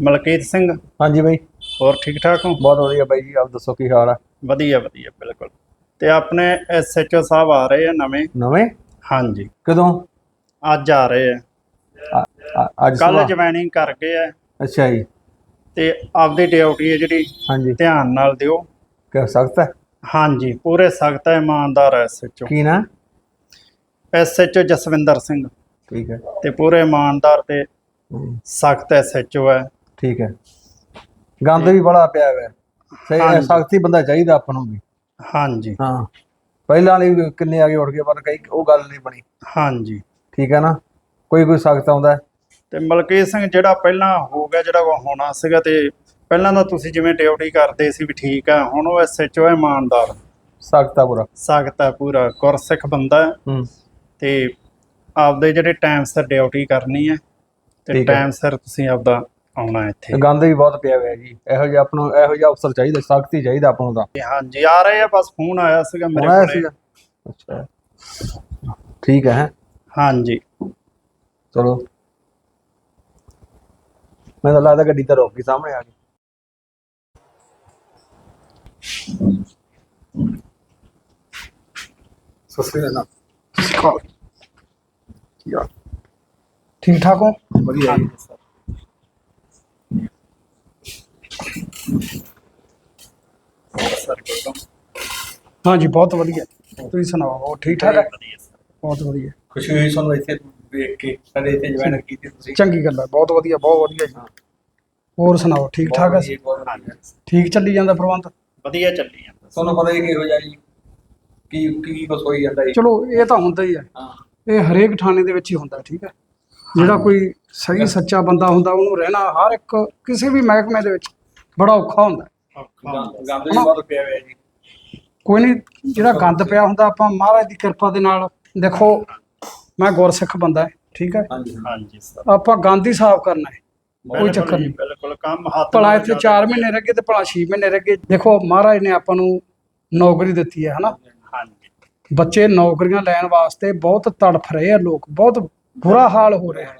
ਮਲਕੀਤ ਸਿੰਘ। ਹਾਂਜੀ ਬਾਈ। ਹੋਰ ਠੀਕ ਠਾਕ ਹੋ? ਬਹੁਤ ਵਧੀਆ ਬਾਈ ਜੀ ਆਪ ਦੱਸੋ ਕੀ ਹਾਲ ਆ? ਵਧੀਆ ਵਧੀਆ ਬਿਲਕੁਲ। ਤੇ ਆਪਣੇ ਐਸਐਚਓ ਸਾਹਿਬ ਆ ਰਹੇ ਆ ਨਵੇਂ? ਨਵੇਂ? ਹਾਂਜੀ। ਕਦੋਂ? ਅੱਜ ਆ ਰਹੇ ਆ। ਅ- ਅੱਜ ਕੱਲ? ਜੁਆਇਨਿੰਗ ਕਰ ਗਏ ਆ। ਅੱਛਾ ਜੀ। ਤੇ ਆਪਦੀ ਡਿਊਟੀ ਹੈ ਜਿਹੜੀ ਹਾਂਜੀ। ਧਿਆਨ ਨਾਲ ਦਿਓ। ਕਰ ਸਕਦਾ ਹੈ? ਹਾਂਜੀ ਪੂਰੇ ਸਖਤ ਹੈ ਇਮਾਨਦਾਰ ਐਸਐਚਓ ਕੀ ਨਾ? ਐਸਐਚਓ ਜਸਵਿੰਦਰ ਸਿੰਘ। ਠੀਕ ਹੈ। ਤੇ ਪੂਰੇ ਇਮਾਨਦਾਰ ਤੇ ਹਮ, ਸਖਤ ਐਸਐਚਓ ਹੈ। ਠੀਕ ਹੈ। ਗੰਦ ਵੀ ਬੜਾ ਪਿਆ ਹੋਇਆ। ਸਹੀ ਹਾਂਜੀ। ਸਖਤੀ ਬੰਦਾ ਚਾਹੀਦਾ ਆਪਾਂ ਨੂੰ ਵੀ। ਹਾਂਜੀ। ਹਾਂ। ਪਹਿਲਾਂ ਵਾਲੇ ਕਿੰਨੇ ਆ ਕੇ ਉੱਠ ਗਏ ਪਰ ਕਈ ਉਹ ਗੱਲ ਨਹੀਂ ਬਣੀ। ਹਾਂਜੀ। ਠੀਕ ਹੈ ਨਾ? ਕੋਈ ਕੋਈ ਸਖਤ ਆਉਂਦਾ। ਹੈ। ਤੇ ਮਲਕੀਤ ਸਿੰਘ ਜਿਹੜਾ ਪਹਿਲਾਂ ਹੋ ਗਿਆ ਜਿਹੜਾ ਉਹ ਹੋਣਾ ਸੀਗਾ ਤੇ ਪਹਿਲਾਂ ਤਾਂ ਤੁਸੀਂ ਜਿਵੇਂ ਡਿਊਟੀ ਕਰਦੇ ਸੀ ਵੀ ਠੀਕ ਆ ਹੁਣ ਉਹ ਐਸਐਚਓ ਹੈ ਇਮਾਨਦਾਰ। ਸਖਤ ਪੂਰਾ। ਸਖਤ ਹੈ ਪੂਰਾ ਗੁਰਸਿੱਖ ਬੰਦਾ ਹੈ। ਹੂੰ। ਤੇ ਆਪਦੇ ਜਿਹੜੇ ਟਾਈਮ ਸਿਰ ਡਿਊਟੀ ਕਰਨੀ ਹੈ ਤੇ ਹੈ। ਟਾਈਮ ਸਿਰ ਤੁਸੀਂ ਆਪਦਾ ਆਉਣਾ ਇੱਥੇ। ਗੰਦ ਵੀ ਬਹੁਤ ਪਿਆ ਹੋਇਆ ਜੀ। ਇਹੋ ਜਿਹਾ ਆਪਾਂ ਨੂੰ ਇਹੋ ਜਿਹਾ ਅਫਸਰ ਚਾਹੀਦਾ ਸਖਤੀ ਚਾਹੀਦਾ ਆਪਾਂ ਨੂੰ ਤਾਂ। ਤੇ ਹਾਂਜੀ ਆ ਰਹੇ ਆ ਬਸ ਫੋਨ ਆਇਆ ਸੀਗਾ ਮੇਰੇ ਆਇਆ ਕੋਲੇ। ਸੀਗਾ? ਅੱਛਾ। ਠੀਕ ਹੈ ਹੈਂ। ਹਾਂਜੀ। ਚਲੋ। ਮੈਨੂੰ ਤਾਂ ਲੱਗਦਾ ਗੱਡੀ ਤਾਂ ਰੁਕ ਗਈ ਸਾਹਮਣੇ ਆ ਗਈ। ਸਸਰੀ ਨਾ ਠੀਕ ਠਾਕ ਹੋ? ਵਧੀਆ ਜੀ ਸਰ। ਕੋਲ ਹਾਂਜੀ ਬਹੁਤ ਵਧੀਆ। ਤੁਸੀਂ ਸੁਣਾਓ ਹੋਰ ਠੀਕ ਠਾਕ ਹੈ? ਬਹੁਤ ਵਧੀਆ। ਖੁਸ਼ੀ ਹੋਈ ਸਾਨੂੰ ਇੱਥੇ ਵੇਖ ਕੇ ਸਾਡੇ ਇੱਥੇ ਜੁਆਇਨ ਕੀਤੀ ਤੁਸੀਂ? ਚੰਗੀ ਗੱਲ ਹੈ ਬਹੁਤ ਵਧੀਆ ਬਹੁਤ ਵਧੀਆ ਜੀ। ਹੋਰ ਸੁਣਾਓ ਠੀਕ ਠਾਕ ਹੈ? ਠੀਕ ਚੱਲੀ ਜਾਂਦਾ ਪ੍ਰਬੰਧ? ਵਧੀਆ ਚੱਲੀ ਜਾਂਦਾ। ਤੁਹਾਨੂੰ ਪਤਾ ਹੀ ਕਿਹੋ ਜਿਹਾ ਜੀ ਕੀ ਕੀ ਕੁਛ ਹੋਈ ਜਾਂਦਾ ਜੀ। ਚਲੋ ਇਹ ਤਾਂ ਹੁੰਦਾ ਹੀ ਹੈ। ਹਾਂ। ਇਹ ਹਰੇਕ ਥਾਣੇ ਦੇ ਵਿੱਚ ਹੀ ਹੁੰਦਾ ਠੀਕ ਹੈ? ਜਿਹੜਾ ਕੋਈ ਸਹੀ ਸੱਚਾ ਬੰਦਾ ਹੁੰਦਾ ਉਹਨੂੰ ਰਹਿਣਾ ਹਰ ਇੱਕ ਕਿਸੇ ਵੀ ਮਹਿਕਮੇ ਦੇ ਵਿੱਚ। ਬੜਾ ਔਖਾ ਹੁੰਦਾ। ਹੈ। ਗੰਦ ਗੰਦ ਵੀ ਬਹੁਤ ਪਿਆ ਹੋਇਆ ਜੀ ਕੋਈ ਨਹੀਂ ਜਿਹੜਾ ਗੰਦ ਪਿਆ ਹੁੰਦਾ ਆਪਾਂ ਮਹਾਰਾਜ ਦੀ ਕਿਰਪਾ ਦੇ ਨਾਲ ਦੇਖੋ ਮੈਂ ਗੁਰਸਿੱਖ ਬੰਦਾ ਹੈ ਠੀਕ ਹੈ? ਹਾਂਜੀ ਹਾਂਜੀ। ਸਰ ਆਪਾਂ ਗੰਦ ਹੀ ਸਾਫ਼ ਕਰਨਾ ਹੈ ਕੋਈ ਚੱਕਰ ਨਹੀਂ। ਬਿਲਕੁਲ ਕੰਮ ਹੱਥ ਭਲਾ ਇੱਥੇ ਜ਼ਿਆਦਾ- 4 ਮਹੀਨੇ ਰਹਿ ਗਏ ਤੇ ਭਲਾ 6 ਮਹੀਨੇ ਰਹਿ ਗਏ। ਦੇਖੋ ਮਹਾਰਾਜ ਨੇ ਆਪਾਂ ਨੂੰ ਨੌਕਰੀ ਦਿੱਤੀ ਹੈ ਹਨਾ? ਹਾਂਜੀ। ਬੱਚੇ ਨੌਕਰੀਆਂ ਲੈਣ ਵਾਸਤੇ ਬਹੁਤ ਤੜਫ ਰਹੇ ਆ ਲੋਕ ਬਹੁਤ ਬੁਰਾ ਹਾਲ ਹੋ ਰਿਹਾ।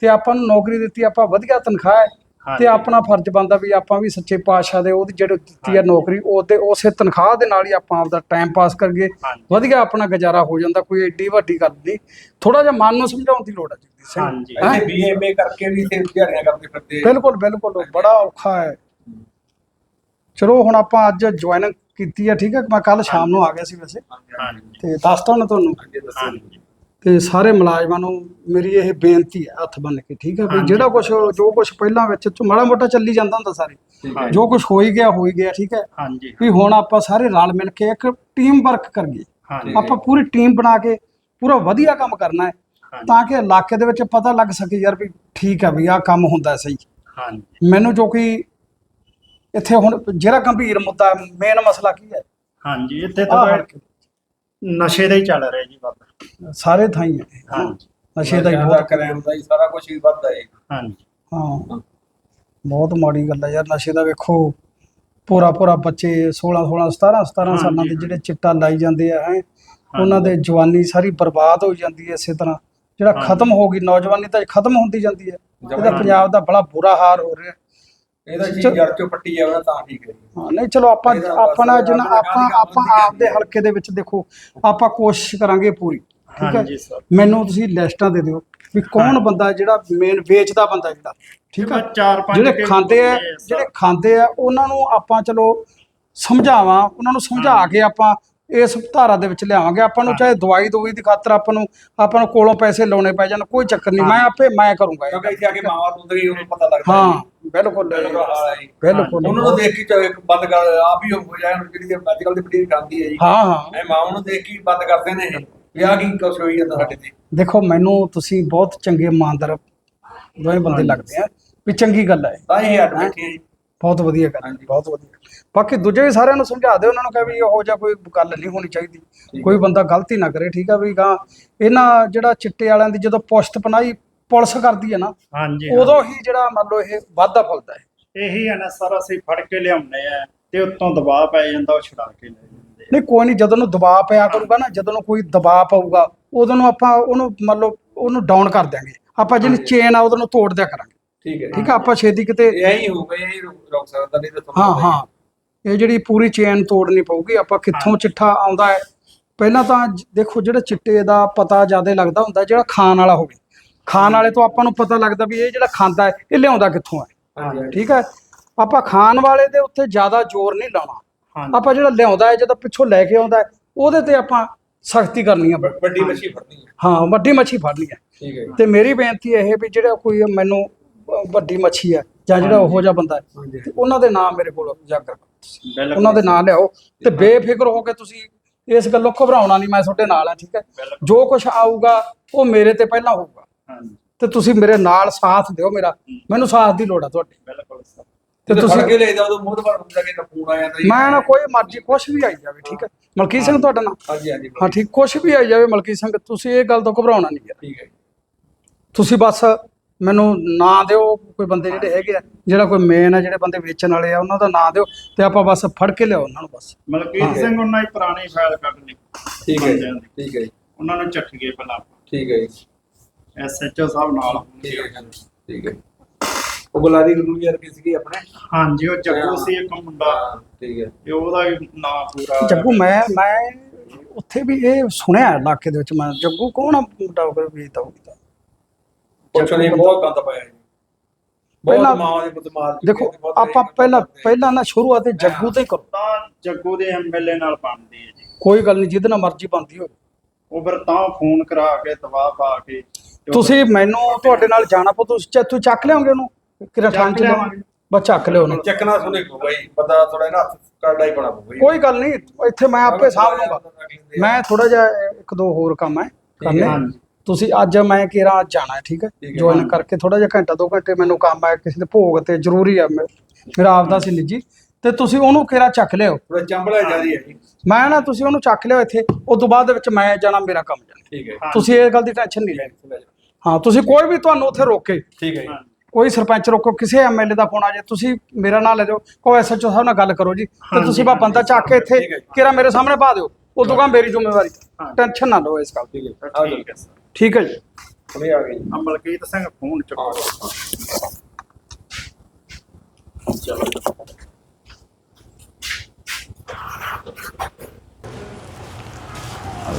ਤੇ ਆਪਾਂ ਨੂੰ ਨੌਕਰੀ ਦਿੱਤੀ ਆਪਾਂ ਵਧੀਆ ਤਨਖਾਹ ਹੈ। ਤੇ। ਆਪਣਾ ਫਰਜ਼ ਬਣਦਾ ਵੀ ਆਪਾਂ ਵੀ ਸੱਚੇ ਪਾਤਸ਼ਾਹ ਦੇ ਉਹਦੀ ਜਿਹੜੀ ਦਿੱਤੀ ਹੈ ਨੌਕਰੀ ਉਹਦੇ ਉਸੇ ਤਨਖਾਹ ਦੇ ਨਾਲ ਹੀ ਆਪਾਂ ਆਪਦਾ ਟਾਈਮ ਪਾਸ ਕਰੀਏ। ਵਧੀਆ ਆਪਣਾ ਗੁਜ਼ਾਰਾ ਹੋ ਜਾਂਦਾ ਕੋਈ ਏਡੀ ਵੱਡੀ ਗੱਲ ਨਹੀਂ। ਥੋੜਾ ਜਿਹਾ ਮਨ ਨੂੰ ਸਮਝਾਉਣ ਦੀ ਲੋੜ ਹੈ ਜਗਦੀਪ ਸਿੰਘ। ਹਾਂਜੀ। ਹੈਂ? ਇੱਥੇ ਬੀਏਮਏ ਕਰਕੇ ਵੀ ਇੱਥੇ ਦਿਹਾੜੀਆਂ ਕਰਦੇ ਫਿਰਦੇ ਬਿਲਕੁਲ ਬਿਲਕੁਲ ਬੜਾ ਔਖਾ ਹੈ। ਚਲੋ ਹੁਣ ਆਪਾਂ ਅੱਜ ਜੁਆਇਨ ਕੀਤੀ ਹੈ ਠੀਕ ਹੈ ਮੈਂ ਕੱਲ ਸ਼ਾਮ ਨੂੰ ਆ ਗਿਆ ਸੀ ਵੈਸੇ। ਹਾਂਜੀ ਤੇ ਦੱਸਤਾ ਨਾ ਤੁਹਾਨੂੰ। ਹਾਂਜੀ ਤੇ ਸਾਰੇ ਮੁਲਾਜ਼ਮਾਂ ਨੂੰ ਮੇਰੀ ਇਹ ਬੇਨਤੀ ਹੈ ਹੱਥ ਬੰਨ ਕੇ ਠੀਕ ਹੈ ਵੀ ਜਿਹੜਾ ਕੁਝ ਜੋ ਕੁਝ ਪਹਿਲਾਂ ਵਿੱਚ ਮਾੜਾ ਮੋਟਾ ਚੱਲੀ ਜਾਂਦਾ ਹੁੰਦਾ ਸਾਰੇ ਜੋ। ਕੁਝ ਹੋ ਹੀ ਗਿਆ ਹੋ ਹੀ ਗਿਆ ਠੀਕ ਹੈ। ਹਾਂਜੀ। ਵੀ ਹੁਣ ਆਪਾਂ ਸਾਰੇ ਰਲ ਮਿਲ ਕੇ ਇੱਕ ਟੀਮ ਵਰਕ ਕਰੀਏ। ਆਪਾਂ ਪੂਰੀ ਟੀਮ ਬਣਾ ਕੇ ਪੂਰਾ ਵਧੀਆ ਕੰਮ ਕਰਨਾ ਹੈ। ਤਾਂ ਕਿ ਇਲਾਕੇ ਦੇ ਵਿੱਚ ਪਤਾ ਲੱਗ ਸਕੇ ਯਾਰ ਵੀ ਠੀਕ ਹੈ ਵੀ ਆਹ ਕੰਮ ਹੁੰਦਾ ਸਹੀ। ਹਾਂਜੀ। ਮੈਨੂੰ ਜੋ ਕਿ ਇੱਥੇ ਹੁਣ ਜਿਹੜਾ ਗੰਭੀਰ ਮੁੱਦਾ ਮੇਨ ਮਸਲਾ ਕੀ ਹੈ? ਹਾਂਜੀ ਇੱਥੇ ਤਾਂ। ਨਸ਼ੇ ਦਾ ਹੀ ਚੱਲ ਰਿਹਾ ਜੀ ਬਾਬਾ ਸਾਰੇ ਥਾਂ ਹੀ। ਹੈ ਹਾਂਜੀ। ਨਸ਼ੇ ਦਾ ਹੀ ਦਾ ਬਹੁਤ ਕਰਾਇਆ ਹੁੰਦਾ ਜੀ ਸਾਰਾ ਕੁਝ ਹੀ ਵੱਧਦਾ ਹੈ। ਹਾਂਜੀ। ਹਾਂ। ਬਹੁਤ ਮਾੜੀ ਗੱਲ ਹੈ ਯਾਰ ਨਸ਼ੇ ਦਾ ਵੇਖੋ ਪੂਰਾ ਪੂਰਾ ਬੱਚੇ 16 16 17 17 ਸਾਲਾਂ ਦੇ ਜਿਹੜੇ ਚਿੱਟਾ ਲਾਈ ਜਾਂਦੇ ਆ ਹੈ ਉਹਨਾਂ ਦੇ ਜਵਾਨੀ ਸਾਰੀ ਬਰਬਾਦ ਹੋ ਜਾਂਦੀ ਹੈ ਇਸੇ ਤਰ੍ਹਾਂ। ਜਿਹੜਾ ਖਤਮ ਹੋ ਗਈ ਨੌਜਵਾਨੀ ਤਾਂ ਖਤਮ ਹੁੰਦੀ ਜਾਂਦੀ ਹੈ। ਇਹਦਾ ਪੰਜਾਬ ਦਾ ਬੜਾ ਬੁਰਾ ਹਾਲ ਹੋ ਰਿਹਾ। ਇਹਦਾ ਜੀ ਜੜ ਚੋਂ ਪੱਟੀ ਜਾਵੇ ਤਾਂ ਠੀਕ ਹੈ ਜੀ ਹਾਂ ਨਹੀਂ ਚਲੋ ਆਪਾਂ ਇਹਦਾ ਬਸ ਆਪਣਾ ਜਿੰਨਾ ਆਪਣਾ ਆਪਾਂ ਕੰਮ ਆਪਾਂ ਵਧੀਆ ਆਪਦੇ ਹਲਕੇ ਦੇ ਵਿੱਚ ਦੇਖੋ ਆਪਾਂ ਕੋਸ਼ਿਸ਼ ਕਰਾਂਗੇ ਪੂਰੀ ਠੀਕ ਹੈ? ਹਾਂਜੀ ਸਰ। ਮੈਨੂੰ ਤੁਸੀਂ ਲਿਸਟਾਂ ਦੇ ਦਿਓ ਵੀ ਕੌਣ ਬੰਦਾ ਜਿਹੜਾ ਮੇਨ ਵੇਚਦਾ ਬੰਦਾ ਜਿਹੜਾ ਠੀਕ ਹੈ? ਚਾਰ ਪੰਜ ਜਿਹੜੇ ਖਾਂਦੇ ਆ ਸਰ। ਜਿਹੜੇ ਖਾਂਦੇ ਆ ਉਹਨਾਂ ਨੂੰ ਆਪਾਂ ਚਲੋ ਸਮਝਾਵਾਂ ਉਹਨਾਂ ਨੂੰ ਸਮਝਾ ਕੇ ਆਪਾਂ ਇਸ ਧਾਰਾ ਦੇ ਵਿੱਚ ਲਿਆਵਾਂਗੇ। ਆਪਾਂ ਨੂੰ ਚਾਹੇ ਦਵਾਈ ਦੋਈ ਦੀ ਖਾਤਰ ਆਪਾਂ ਨੂੰ ਆਪਾਂ ਨੂੰ ਕੋਲੋਂ ਪੈਸੇ ਲਾਉਣੇ ਪੈ ਜਾਣ ਕੋਈ ਚੱਕਰ ਨਹੀਂ। ਮੈਂ ਆਪੇ ਮੈਂ ਕਰੂੰਗਾ ਇਹ। ਕਿਉਂਕਿ ਇੱਥੇ ਆ ਕੇ ਮਾਵਾ ਦੁੱਧ ਗਈ ਉਹਨੂੰ ਪਤਾ ਲੱਗਦਾ ਹਾਂ। ਬਿਲਕੁਲ। ਬਿਲਕੁਲ ਉਹਨਾਂ ਨੂੰ ਦੇਖ ਕੇ ਚਾਹੇ ਬੰਦ ਕਰ ਆਪ ਹੀ ਹੋ ਜਾਏ ਹੁਣ ਜਿਹੜੀ ਅੱਜ ਕੱਲ ਦੀ ਪੀੜ੍ਹੀ ਖਾਂਦੀ ਹੈ ਜੀ। ਹਾਂ ਹਾਂ। ਐ ਮਾਵਾਂ ਨੂੰ ਦੇਖ ਕੇ ਹੀ ਬੰਦ ਕਰਦੇ ਨੇ। ਇਹ ਵੀ ਆਹ ਕੀ ਕੁਛ ਹੋਈ ਜਾਂਦਾ ਸਾਡੇ ਤੇ। ਦੇਖੋ ਮੈਨੂੰ ਤੁਸੀਂ ਬਹੁਤ ਚੰਗੇ ਇਮਾਨਦਾਰ ਦੋਵੇਂ ਬੰਦੇ ਲੱਗਦੇ ਆ। ਵੀ ਚੰਗੀ ਗੱਲ ਹੈ ਤਾਂ ਹੀ ਅੱਡ ਬੈਠੇ ਆ ਜੀ। ਬਹੁਤ ਵਧੀਆ ਗੱਲ ਹੈ। ਬਹੁਤ ਵਧੀਆ ਬਾਕੀ ਦੂਜੇ ਵੀ ਸਾਰਿਆਂ ਨੂੰ ਸਮਝਾ ਦਿਓ ਉਹਨਾਂ ਨੂੰ ਕਹੇ ਵੀ ਇਹੋ ਜਿਹਾ ਕੋਈ ਗੱਲ ਨਹੀਂ ਹੋਣੀ ਚਾਹੀਦੀ। ਕੋਈ ਬੰਦਾ ਗਲਤੀ ਨਾ ਕਰੇ ਠੀਕ ਆ ਵੀ ਗਾਂ ਇਹਨਾਂ ਜਿਹੜਾ ਚਿੱਟੇ ਵਾਲਿਆਂ ਦੀ ਜਦੋਂ ਪੁਸ਼ਤ ਪਨਾਈ ਪੁਲਿਸ ਕਰਦੀ ਹੈ ਨਾ ਹਾਂਜੀ ਉਦੋਂ ਹੀ ਜਿਹੜਾ ਮੰਨ ਲਓ ਇਹ ਵਾਧਾ ਫੁੱਲਦਾ ਹੈ। ਇਹੀ ਹੈ ਨਾ ਸਰ ਅਸੀਂ ਫੜ ਕੇ ਲਿਆਉਂਦੇ ਆ ਤੇ ਉੱਤੋਂ ਦਬਾਅ ਪੈ ਜਾਂਦਾ ਉਹ ਛੁਡਾ ਕੇ ਲੈ ਜਾਂਦੇ ਆ। ਨਹੀਂ ਕੋਈ ਨਹੀਂ ਜਦੋਂ ਨੂੰ ਦਬਾਅ ਪਿਆ ਕਰੂਗਾ ਨਾ ਜਦੋਂ ਨੂੰ ਕੋਈ ਦਬਾਅ ਪਊਗਾ ਉਦੋਂ ਨੂੰ ਆਪਾਂ ਉਹਨੂੰ ਮੰਨ ਲਓ ਉਹਨੂੰ ਡਾਊਨ ਕਰ ਦਿਆਂਗੇ। ਆਪਾਂ ਜਿਹੜੀ ਚੇਨ ਆ ਉਹਦੋਂ ਨੂੰ ਤੋੜ ਦਿਆ ਕਰਾਂਗੇ। ਠੀਕ ਹੈ। ਠੀਕ ਆ ਆਪਾਂ ਛੇਤੀ ਕਿਤੇ ਇਹ ਹੀ ਹੋਊਗਾ ਇਹ ਹੀ ਰੁਕ ਰੁਕ ਸਕਦਾ ਨਹੀਂ ਤਾਂ ਹਾਂ ਹੀ ਹਾਂ। ਇਹ ਜਿਹੜੀ ਪੂਰੀ ਚੇਨ ਤੋੜਨੀ ਪਊਗੀ ਆਪਾਂ ਕਿੱਥੋਂ ਚਿੱਠਾ ਆਉਂਦਾ ਹੈ। ਪਹਿਲਾਂ ਤਾਂ ਜ- ਦੇਖੋ ਜਿਹੜਾ ਚਿੱਟੇ ਦਾ ਪਤਾ ਜ਼ਿਆਦਾ ਲੱਗਦਾ ਹੁੰਦਾ ਜਿਹੜਾ ਖਾਣ ਵਾਲਾ ਹੋਵੇ। ਖਾਣ ਵਾਲੇ ਤੋਂ ਆਪਾਂ ਨੂੰ ਪਤਾ ਲੱਗਦਾ ਵੀ ਇਹ ਜਿਹੜਾ ਖਾਂਦਾ ਹੈ ਇਹ ਲਿਆਉਂਦਾ ਕਿੱਥੋਂ ਹੈ। ਹਾਂਜੀ, ਹਾਂਜੀ। ਠੀਕ ਹੈ। ਆਪਾਂ ਖਾਣ ਵਾਲੇ ਦੇ ਉੱਤੇ ਜ਼ਿਆਦਾ ਜ਼ੋਰ ਨਹੀਂ ਲਾਉਣਾ। ਹਾਂਜੀ। ਆਪਾਂ ਜਿਹੜਾ ਲਿਆਉਂਦਾ ਹੈ ਜਦੋਂ ਪਿੱਛੋਂ ਲੈ ਕੇ ਆਉਂਦਾ ਹੈ ਉਹਦੇ ਤੇ ਆਪਾਂ ਸਖਤੀ ਕਰਨੀ ਆ ਵ- ਵੱਡੀ ਮੱਛੀ ਫੜਨੀ ਹੈ। ਹਾਂ ਵੱਡੀ ਮੱਛੀ ਫੜਨੀ ਹੈ। ਠੀਕ ਹੈ। ਤੇ ਮੇਰੀ ਬੇਨਤੀ ਇਹ ਵੀ ਜਿਹੜਾ ਕੋਈ ਮੈਨੂੰ ਵੱਡੀ ਮੱਛੀ ਹੈ ਜਾਂ ਜਿਹੜਾ ਉਹੋ ਜਿਹਾ ਬੰਦਾ ਹੈ ਤੇ ਉਹਨਾਂ ਦੇ ਨਾਮ ਮੇਰੇ ਕੋਲ। ਬਿਲਕੁਲ ਉਹਨਾਂ ਦੇ ਨਾਂ ਲਿਆਓ ਤੇ ਬੇਫਿਕਰ ਹੋ ਕੇ ਤੁਸੀਂ ਇਸ ਗੱਲੋਂ ਘਬਰਾਉਣਾ ਨਹੀਂ ਮੈਂ ਤੁਹਾਡੇ ਨਾਲ ਆ ਠੀਕ ਹੈ। ਜੋ ਕੁਝ ਆਊਗਾ ਉਹ ਮੇਰੇ ਤੇ ਪਹਿਲਾਂ ਹੋਊਗਾ। ਤੇ ਤੁਸੀਂ ਮੇਰੇ ਨਾਲ ਸਾਥ ਦਿਓ ਮੇਰਾ। ਮੈਨੂੰ ਸਾਥ ਦੀ ਲੋੜ ਆ ਤੁਹਾਡੀ। ਬਿਲਕੁਲ ਤੇ ਤੁਸੀਂ ਕੇ ਲੈ ਜਾਓ ਮੂੰਹ ਤੋਂ ਬਾਹਰ ਹੁੰਦਾ ਕਿ ਤਾਂ ਫੋਨ ਆ ਜਾਂਦਾ। ਮੈਂ ਨਾ ਕੋਈ ਮਰਜ਼ੀ ਕੁਛ ਵੀ ਆਈ ਜਾਵੇ ਠੀਕ ਹੈ? ਮਲਕੀ ਸਿੰਘ ਤੁਹਾਡਾ ਨਾਮ ਹਾਂਜੀ ਹਾਂਜੀ ਹਾਂ ਠੀਕ ਕੁਛ ਵੀ ਆਈ ਜਾਵੇ ਮਲਕੀ ਸਿੰਘ ਤੁਸੀਂ ਇਹ ਗੱਲ ਤੋਂ ਘਬਰਾਉਣਾ ਨਹੀਂ ਯਾਰ ਠੀਕ ਹੈ ਤੁਸੀਂ ਬਸ ਮੈਨੂੰ ਨਾਂ ਦਿਓ ਕੋਈ ਬੰਦੇ ਜਿਹੜੇ ਹੈਗੇ ਆ ਜਿਹੜਾ ਕੋਈ ਮੇਨ ਆ ਜਿਹੜੇ ਬੰਦੇ ਵੇਚਣ ਵਾਲੇ ਆ ਉਹਨਾਂ ਦਾ ਨਾਂ ਦਿਓ ਤੇ ਆਪਾਂ ਬਸ ਫੜ ਕੇ ਲਿਆਓ ਉਹਨਾਂ ਨੂੰ ਬਸ। ਮਲਕੀਤ ਸਿੰਘ ਉਹਨਾਂ ਦੀ ਪੁਰਾਣੀ ਫਾਈਲ ਕੱਢ ਲਈ ਠੀਕ ਹੈ ਜੀ। ਠੀਕ ਹੈ ਜੀ, ਉਹਨਾਂ ਨੂੰ ਚੱਕ ਗਏ ਪਹਿਲਾਂ ਠੀਕ ਹੈ ਜੀ, ਐਸਐਚਓ ਸਾਹਿਬ ਨਾਲ ਠੀਕ ਹੈ ਜੀ, ਠੀਕ ਹੈ। ਉਹ ਗੁਲਾਰੀ ਗੁਰੂ ਯਾਰ ਕੀ ਸੀਗੀ ਆਪਣੇ? ਹਾਂਜੀ ਉਹ ਜੱਗੂ ਸੀ ਇੱਕ ਮੁੰਡਾ। ਹਾਂ, ਠੀਕ ਹੈ। ਤੇ ਉਹਦਾ ਵੀ ਨਾਂ ਪੂਰਾ ਜੱਗੂ ਮੈਂ ਮੈਂ ਉੱਥੇ ਵੀ ਇਹ ਸੁਣਿਆ ਇਲਾਕੇ ਦੇ ਵਿੱਚ ਮੈਂ ਜੱਗੂ ਕੌਣ ਆ ਮੁੰਡਾ ਉਹ ਵੇਚਦਾ ਹੋਊਗਾ ਪੁੱਛੋ ਨਹੀਂ ਬਹੁਤ ਗੰਦ ਪਾਇਆ ਜੀ। ਪਹਿਲਾਂ- ਦੇ ਪੁੱਤ ਮਾਰ ਦੇਖੋ ਆਪਾਂ ਪਹਿਲਾਂ। ਪਹਿਲਾਂ ਨਾ ਸ਼ੁਰੂਆਤ ਜੱਗੂ ਤੋਂ ਹੀ ਕਰੋ। ਤਾਂ ਜੱਗੂ ਦੇ ਐਮਐਲਏ ਨਾਲ ਬਣਦੀ ਹੈ ਜੀ। ਕੋਈ ਗੱਲ ਨਹੀਂ ਜਿਹਦੇ ਨਾਲ ਮਰਜ਼ੀ ਬਣਦੀ ਹੋਵੇ। ਉਹ ਫਿਰ ਤਾਂ ਫੋਨ ਕਰਾ ਕੇ ਦਵਾ ਪਾ ਕੇ ਤੇ ਤੁਸੀਂ ਮੈਨੂੰ ਤੁਹਾਡੇ ਨਾਲ ਜਾਣਾ ਪਊ ਤੁਸੀਂ ਤੁਸੀਂ ਚੱਕ ਲਿਆਓਗੇ ਉਹਨੂੰ? ਕਿਰਾ ਚੱਕ ਠਾਂ ਚ ਲਿਆਵਾਂਗੇ। ਬਸ ਚੱਕ ਲਿਓ ਉਹਨੂੰ। ਚੱਕਣਾ ਸੁਣੇ ਕੋ ਬਾਈ ਬੰਦਾ ਥੋੜਾ ਨਾ ਕਰਦਾ ਹੀ ਬਣਾ ਪਊਗਾ। ਕੋਈ ਗੱਲ ਨਹੀਂ ਇੱਥੇ ਮੈਂ ਆਪੇ ਸਾਂਭ ਲੂੰਗਾ ਮੈਂ ਥੋੜਾ ਜਿਹਾ ਇੱਕ ਦੋ ਹੋਰ ਕੰਮ ਹੈ ਕਰਨੇ। ਹਾਂਜੀ। ਤੁਸੀਂ ਅੱਜ ਮੈਂ ਕਿਰਾ ਅੱਜ ਜਾਣਾ ਹੈ ਠੀਕ ਹੈ? ਠੀਕ ਹੈ। ਜੁਆਇਨ ਕਰਕੇ ਥੋੜਾ ਜਿਹਾ ਘੰਟਾ ਦੋ ਘੰਟੇ ਮੈਨੂੰ ਕੰਮ ਹੈ ਕਿਸੇ ਦੇ ਭੋਗ ਤੇ ਜ਼ਰੂਰੀ ਹੈ ਮੇ- ਮੇਰਾ ਆਪਦਾ ਸੀ ਨਿੱਜੀ। ਤੇ ਤੁਸੀਂ ਉਹਨੂੰ ਕਿਰਾ ਚੱਕ ਲਿਓ ਥੋੜਾ ਚੰਬਲਾ ਜਾਰੀ ਹੈ ਜੀ। ਮੈਂ ਨਾ ਤੁਸੀਂ ਉਹਨੂੰ ਚੱਕ ਲਿਓ ਇੱਥੇ ਉਸ ਤੋਂ ਬਾਅਦ ਦੇ ਵਿੱਚ ਮੈਂ ਜਾਣਾ ਮੇਰਾ ਕੰਮ ਜਾਣਾ। ਠੀਕ ਹੈ। ਤੁਸੀਂ ਇਹ ਗੱਲ ਦੀ ਟੈਨਸ਼ਨ ਨਹੀਂ ਲੈਣੀ। ਹਾਂ ਤੁਸੀਂ ਕੋਈ ਵੀ ਤੁਹਾਨੂੰ ਉੱਥੇ ਰੋਕੇ। ਠੀਕ ਹੈ ਜੀ। ਕੋਈ ਸਰਪੰਚ ਰੋਕੋ ਕਿਸੇ ਐਮਐਲਏ ਦਾ ਫੋਨ ਆ ਜਾਏ ਤੁਸੀਂ ਮੇਰਾ ਨਾਂ ਲੈ ਜਾਓ ਕਹੋ ਐਸਐਚਓ ਸਾਹਿਬ ਨਾਲ ਗੱਲ ਕਰੋ ਜੀ। ਤੇ ਤੁਸੀਂ ਬਾ ਬੰਦਾ ਚੱਕ ਕੇ ਇੱਥੇ ਠੀਕ ਹੈ ਜੀ। ਕਿਰਾ ਮੇਰੇ ਸਾਹਮਣੇ ਪਾ ਦਿਓ। ਉਦੋਂ ਕਾ ਮੇਰੀ ਜ਼ਿੰਮੇਵਾਰੀ। ਟੈਨਸ਼ਨ ਨਾ ਲਓ ਇਸ ਗੱਲ ਦੀ। ਠੀਕ ਹੈ। ਆ ਠੀਕ ਹੈ। ਸਰ ਠੀਕ ਹੈ ਜੀ। ਹੁਣੇ ਆ ਗਈ ਆ ਮਲਕੀਤ ਸਿੰਘ ਫੋਨ ਚੁੱਕੋ।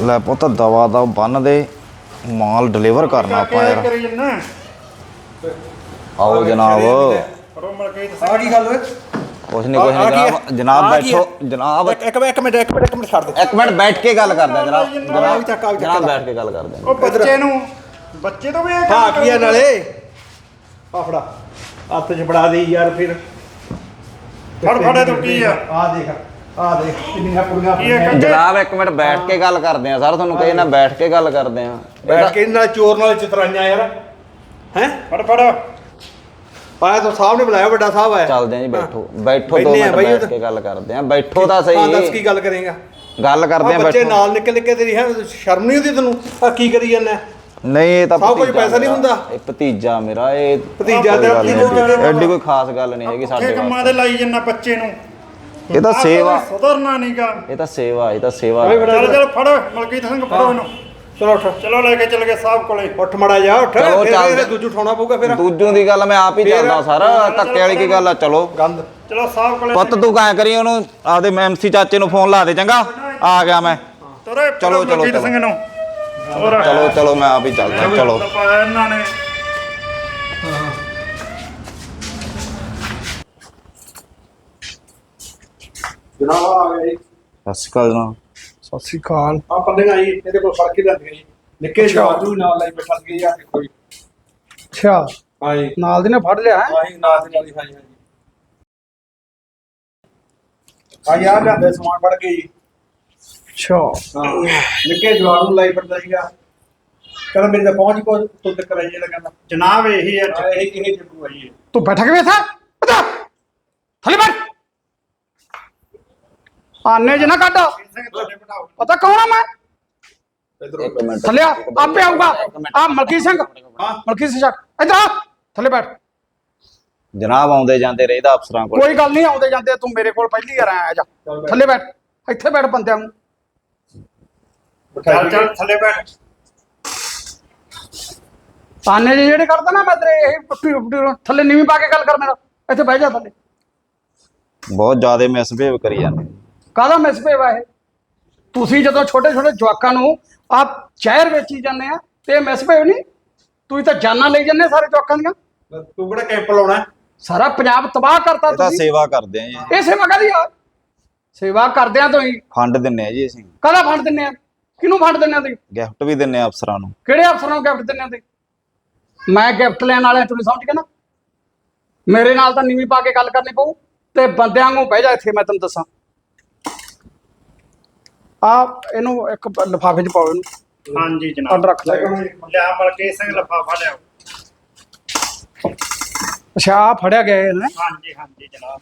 ਲੈ ਪੁੱਤ ਦਵਾ ਦਾ ਬੰਨ ਦੇ। ਮਾਲ ਡਿਲੀਵਰ ਕਰਨਾ ਆਪਾਂ ਯਾਰ। ਕਰੀ ਜੰਨਾ। ਆਓ ਜਨਾਬ। ਮਲਕੀਤ ਆ ਕੀ ਗੱਲ ਓਏ ਕੁਛ ਨਹੀਂ ਕੁਛ ਆ- ਆ ਨਹੀਂ ਕੀ ਜਨਾਬ ਹੈ? ਜਨਾਬ ਆ ਕੀ ਹੈ? ਬੈਠੋ ਜਨਾਬ ਇੱਕ ਇੱਕ ਇੱਕ ਮਿੰਟ ਇੱਕ ਮਿੰਟ ਇੱਕ ਮਿੰਟ ਛੱਡ ਦੇ ਇੱਕ ਮਿੰਟ ਬੈਠ ਕੇ ਗੱਲ ਕਰਦੇ ਹਾਂ ਜਨਾਬ ਆ ਵੀ ਜਨਾਬ ਚੱਕ, ਆ ਵੀ ਚੱਕ ਜਨਾਬ। ਬੈਠ ਕੇ ਗੱਲ ਕਰਦੇ ਹਾਂ ਉਹ ਬੱਚੇ ਨੂੰ ਬੱਚੇ ਤੋਂ ਵੀ ਇਹ ਕੰਮ ਕੀ ਆ? ਨਾਲੇ। ਆ ਫੜਾ। ਹੱਥ 'ਚ ਫੜਾ ਦੇ ਯਾਰ ਫਿਰ। ਫੜ ਫੜੇ ਤੋਂ ਕੀ ਆ? ਆ ਦੇਖ ਆ ਦੇਖ ਕਿੰਨੀਆਂ ਕੁੜੀਆਂ ਕੀ ਆ? ਜਨਾਬ ਇੱਕ ਮਿੰਟ ਬੈਠ ਕੇ ਗੱਲ ਕਰਦੇ ਹਾਂ ਸਰ ਤੁਹਾਨੂੰ ਕਹੇ ਨਾ ਬੈਠ ਕੇ ਗੱਲ ਕਰਦੇ ਹਾਂ ਬੈਠ ਕੇ ਨਾਲ ਚੋਰ ਨਾਲ ਚਤਰਾਈਆਂ ਯਾਰ। ਹੈ? ਫੜ ਫੜ। ਆਇਆ ਤਾਂ ਸਾਹਿਬ ਨੇ ਬੁਲਾਇਆ ਵੱਡਾ ਸਾਹਿਬ ਆਇਆ। ਚੱਲਦੇ ਹਾਂ ਜੀ ਬੈਠੋ। ਬੈਠੋ ਦੋ ਬੈਠੇ ਆ ਮਿੰਟ ਬਈ ਉਹ ਬੈਠ ਤਾਂ- ਕੇ ਗੱਲ ਕਰਦੇ ਹਾਂ ਬੈਠੋ ਤਾਂ ਹਾਂ ਦੱਸ ਸਹੀ ਕੀ ਗੱਲ ਕਰੇਗਾ? ਗੱਲ ਕਰਦੇ ਆ ਬੱਚੇ ਬੈਠੋ। ਨਾਲ ਨਿਕਲ ਨਿਕਲ ਤੇਰੀ ਹੈ ਸ਼ਰਮ ਨਹੀਂ ਆਉਂਦੀ ਤੈਨੂੰ? ਆ ਕੀ ਕਰੀ ਜਾਂਦਾ ਨਹੀਂ ਇਹ ਤਾਂ ਸਭ ਕੁਝ ਭਤੀਜਾ ਪੈਸਾ ਨਹੀਂ ਮੇਰਾ। ਹੁੰਦਾ। ਇਹ ਭਤੀਜਾ ਮੇਰਾ ਇਹ ਭਤੀਜਾ ਕੋਈ ਤੇਰਾ ਗੱਲ ਨਹੀਂ ਭਤੀਜਾ ਐਡੀ- ਤੇਰਾ। ਐਡੀ ਕੋਈ ਖਾਸ ਗੱਲ ਨਹੀਂ ਹੈਗੀ ਸਾਡੇ ਕੰਮਾਂ ਵਾਸਤੇ ਦੇ ਲਾਈ ਜੰਨਾ ਬੱਚੇ ਨੂੰ? ਇਹ ਤਾਂ ਆਹ ਸੇਵਾ। ਕੋਈ ਸੁਧਰਨਾ ਨਹੀਂਗਾ ਇਹ ਤਾਂ ਸੇਵਾ ਇਹ ਤਾਂ ਸੇਵਾ। ਓਏ ਬੜਾ- ਚੱਲ ਚੱਲ ਫੜ ਮਲਕੀਤ ਸਿੰਘ ਫੜੋ ਇਹਨੂੰ। ਚਲੋ ਉੱਠ। ਚਲੋ ਲੈ ਕੇ ਚੱਲ ਗਏ ਸਾਹਿਬ ਕੋਲੇ। ਉੱਠ ਮੜਾ ਜਾ ਉੱਠ। ਚਲੋ, ਫਿਰ ਚੱਲ। ਇਹਦੇ ਦੂਜੂ ਠਾਉਣਾ ਪਊਗਾ ਫਿਰ। ਦੂਜੋਂ ਦੀ ਗੱਲ ਮੈਂ ਆਪ ਹੀ ਫੇਰ- ਚੱਲਦਾ ਸਰ ਧੱਕੇ ਵਾਲੀ ਕੀ ਗੱਲ ਆ ਚਲੋ। ਗੰਦ। ਚਲੋ ਸਾਹਿਬ ਕੋਲੇ ਪੁੱਤ ਤੂੰ ਕਾਇ ਕਰੀ ਉਹਨੂੰ ਆਪਦੇ ਐਮਸੀ ਚਾਚੇ ਨੂੰ ਫੋਨ ਲਾ ਦੇ ਚੰਗਾ? ਆ ਗਿਆ ਮੈਂ। ਤੁਰੇ ਚਲੋ, ਚਲੋ ਚਲੋ। ਸਿੰਘ ਨੂੰ। ਹੋਰ। ਚਲੋ ਚਲੋ ਮੈਂ ਆਪ ਹੀ ਚੱਲਦਾ ਚਲੋ। ਪਾਇਆ ਇਹਨਾਂ ਨੇ। ਸਤਿ ਸ਼੍ਰੀ ਅਕਾਲ ਜਨਾਬ। ਸਤਿ ਸ੍ਰੀ ਅਕਾਲ। ਆ ਪੱਲੇ ਆਈ ਇਹਦੇ ਕੋਲ ਫੜ ਕੇ ਲੈਂਦੇ ਜੀ। ਨਿੱਕੇ ਜਾਦੂ ਨਾਲ ਲਈ ਬੈਠਾ ਸੀ ਆ ਕੋਈ। ਅੱਛਾ। ਹਾਂ ਜੀ। ਨਾਲ ਦੀ ਨੇ ਫੜ ਲਿਆ ਹੈ? ਆਹੀ ਨਾਲ ਦੀ ਨਾਲ ਹੀ ਹਾਂ ਜੀ ਆ ਯਾਰ ਲੈਂਦੇ ਸਮਾਨ ਫੜ ਕੇ ਜੀ। ਅੱਛਾ। ਹਾਂ। ਨਿੱਕੇ ਜਵਾਨ ਨੂੰ ਲਈ ਫਿਰਦਾ ਸੀਗਾ। ਕਹਿੰਦਾ ਮੇਰੇ ਤਾਂ ਪਹੁੰਚ ਕੋ ਤੂੰ ਤੱਕ ਰਹੀ ਜਿਹੜਾ ਕਹਿੰਦਾ ਜਨਾਬ ਇਹੀ ਹੈ ਇਹ ਇਹ ਜੱਗੂ ਆਈ ਹੈ ਤੂੰ ਬੈਠ ਕੇ ਵੇਥਾ ਥੱਲੇ ਬੈਠ! ਆਨੇ ਜਨਾ ਕੱਢ। ਸਿੰਘ ਤੁਹਾਡੇ ਬਿਠਾਓ ਪਤਾ ਕੌਣ ਆ ਮੈਂ? ਇੱਕ ਮਿੰਟ। ਥੱਲੇ ਆ ਆਪੇ ਆਊਗਾ। ਆ ਮਲਕੀ ਸਿੰਘ। ਹਾਂ। ਮਲਕੀ ਸਿੰਘ ਇੱਧਰ ਆ ਥੱਲੇ ਬੈਠ। ਜਨਾਬ ਆਉਂਦੇ ਜਾਂਦੇ ਰਹਿਦਾ ਅਫਸਰਾਂ ਕੋਲ। ਕੋਈ ਗੱਲ ਨਹੀਂ ਆਉਂਦੇ ਜਾਂਦੇ ਤੂੰ ਮੇਰੇ ਕੋਲ ਪਹਿਲੀ ਵਾਰ ਆਇਆ ਜਾ। ਥੱਲੇ ਬੈਠ। ਇੱਥੇ ਬੈਠ ਬੰਦਿਆਂ ਨੂੰ। ਚੱਲ ਚੱਲ ਥੱਲੇ ਬੈਠ। ਤਾਨੇ ਜਿਹੇ ਜਿਹੜੇ ਕਰਦਾ ਨਾ ਮੈਂ ਤੇਰੇ ਇਹ ਪੁੱਟੀ ਪੁੱਟੀ ਥੱਲੇ ਨੀਵੀਂ ਪਾ ਕੇ ਗੱਲ ਕਰ ਮੇਰਾ। ਇੱਥੇ ਬਹਿ ਜਾ ਥੱਲੇ। ਬਹੁਤ ਜ਼ਿਆਦਾ ਮਿਸਬਿਹੇਵ ਕਰੀ ਜਾਂਦੇ। ਕਾਹਦਾ ਮਿਸਬੇਵ ਹੈ ਇਹ? ਤੁਸੀਂ ਜਦੋਂ ਛੋਟੇ ਛੋਟੇ ਜਵਾਕਾਂ ਨੂੰ ਆਪ ਜ਼ਹਿਰ ਵੇਚੀ ਜਾਂਦੇ ਆ ਤੇ ਮਿਸਬੇਵ ਨਹੀਂ? ਤੁਸੀਂ ਤਾਂ ਜਾਨਾਂ ਲਈ ਜਾਂਦੇ ਸਾਰੇ ਜਵਾਕਾਂ ਦੀਆਂ। ਤੂੰ ਕਿਹੜਾ ਕੈਂਪ ਲਾਉਣਾ? ਸਾਰਾ ਪੰਜਾਬ ਤਬਾਹ ਕਰਤਾ ਇਹ ਤਾਂ ਤੁਸੀਂ। ਸੇਵਾ ਕਰਦੇ ਆ ਜੀ। ਇਹ ਸੇਵਾ ਕਾਹਦੀ ਆ? ਸੇਵਾ ਕਰਦੇ ਆ ਤੁਸੀਂ ਫੰਡ ਦਿੰਨੇ ਆ ਜੀ ਅਸੀਂ। ਕਾਹਦਾ ਫੰਡ ਦਿੰਦੇ ਆ? ਕਿਹਨੂੰ ਫੰਡ ਦਿੰਦੇ ਆ ਤੁਸੀਂ? ਗਿਫਟ ਵੀ ਦਿੰਨੇ ਆ ਅਫਸਰਾਂ ਨੂੰ। ਕਿਹੜੇ ਅਫਸਰਾਂ ਨੂੰ ਗਿਫਟ ਦਿੰਦੇ ਆ ਤੁਸੀਂ? ਮੈਂ ਗਿਫਟ ਲੈਣ ਵਾਲਿਆਂ ਤੁਸੀਂ ਸਮਝ ਗਏ ਨਾ? ਮੇਰੇ ਨਾਲ ਤਾਂ ਨੀਵੀਂ ਪਾ ਕੇ ਗੱਲ ਕਰਨੀ ਪਊ ਤੇ ਬੰਦਿਆਂ ਨੂੰ ਬਹਿ ਜਾ ਇੱਥੇ ਮੈਂ ਤੈਨੂੰ ਦੱਸਾਂ। ਆ ਇਹਨੂੰ ਇੱਕ ਲਿਫਾਫੇ 'ਚ ਪਾਓ ਇਹਨੂੰ। ਹਾਂਜੀ ਜਨਾਬ। ਆਰਡਰ ਰੱਖ ਲੈ। ਲਿਆ ਮਲਕੀਤ ਸਿੰਘ ਲਫਾਫਾ ਲਿਆਓ। ਅੱਛਾ ਆ ਫੜਿਆ ਗਿਆ ਇਹ ਨਾ ਹਾਂਜੀ ਹਾਂਜੀ ਜਨਾਬ।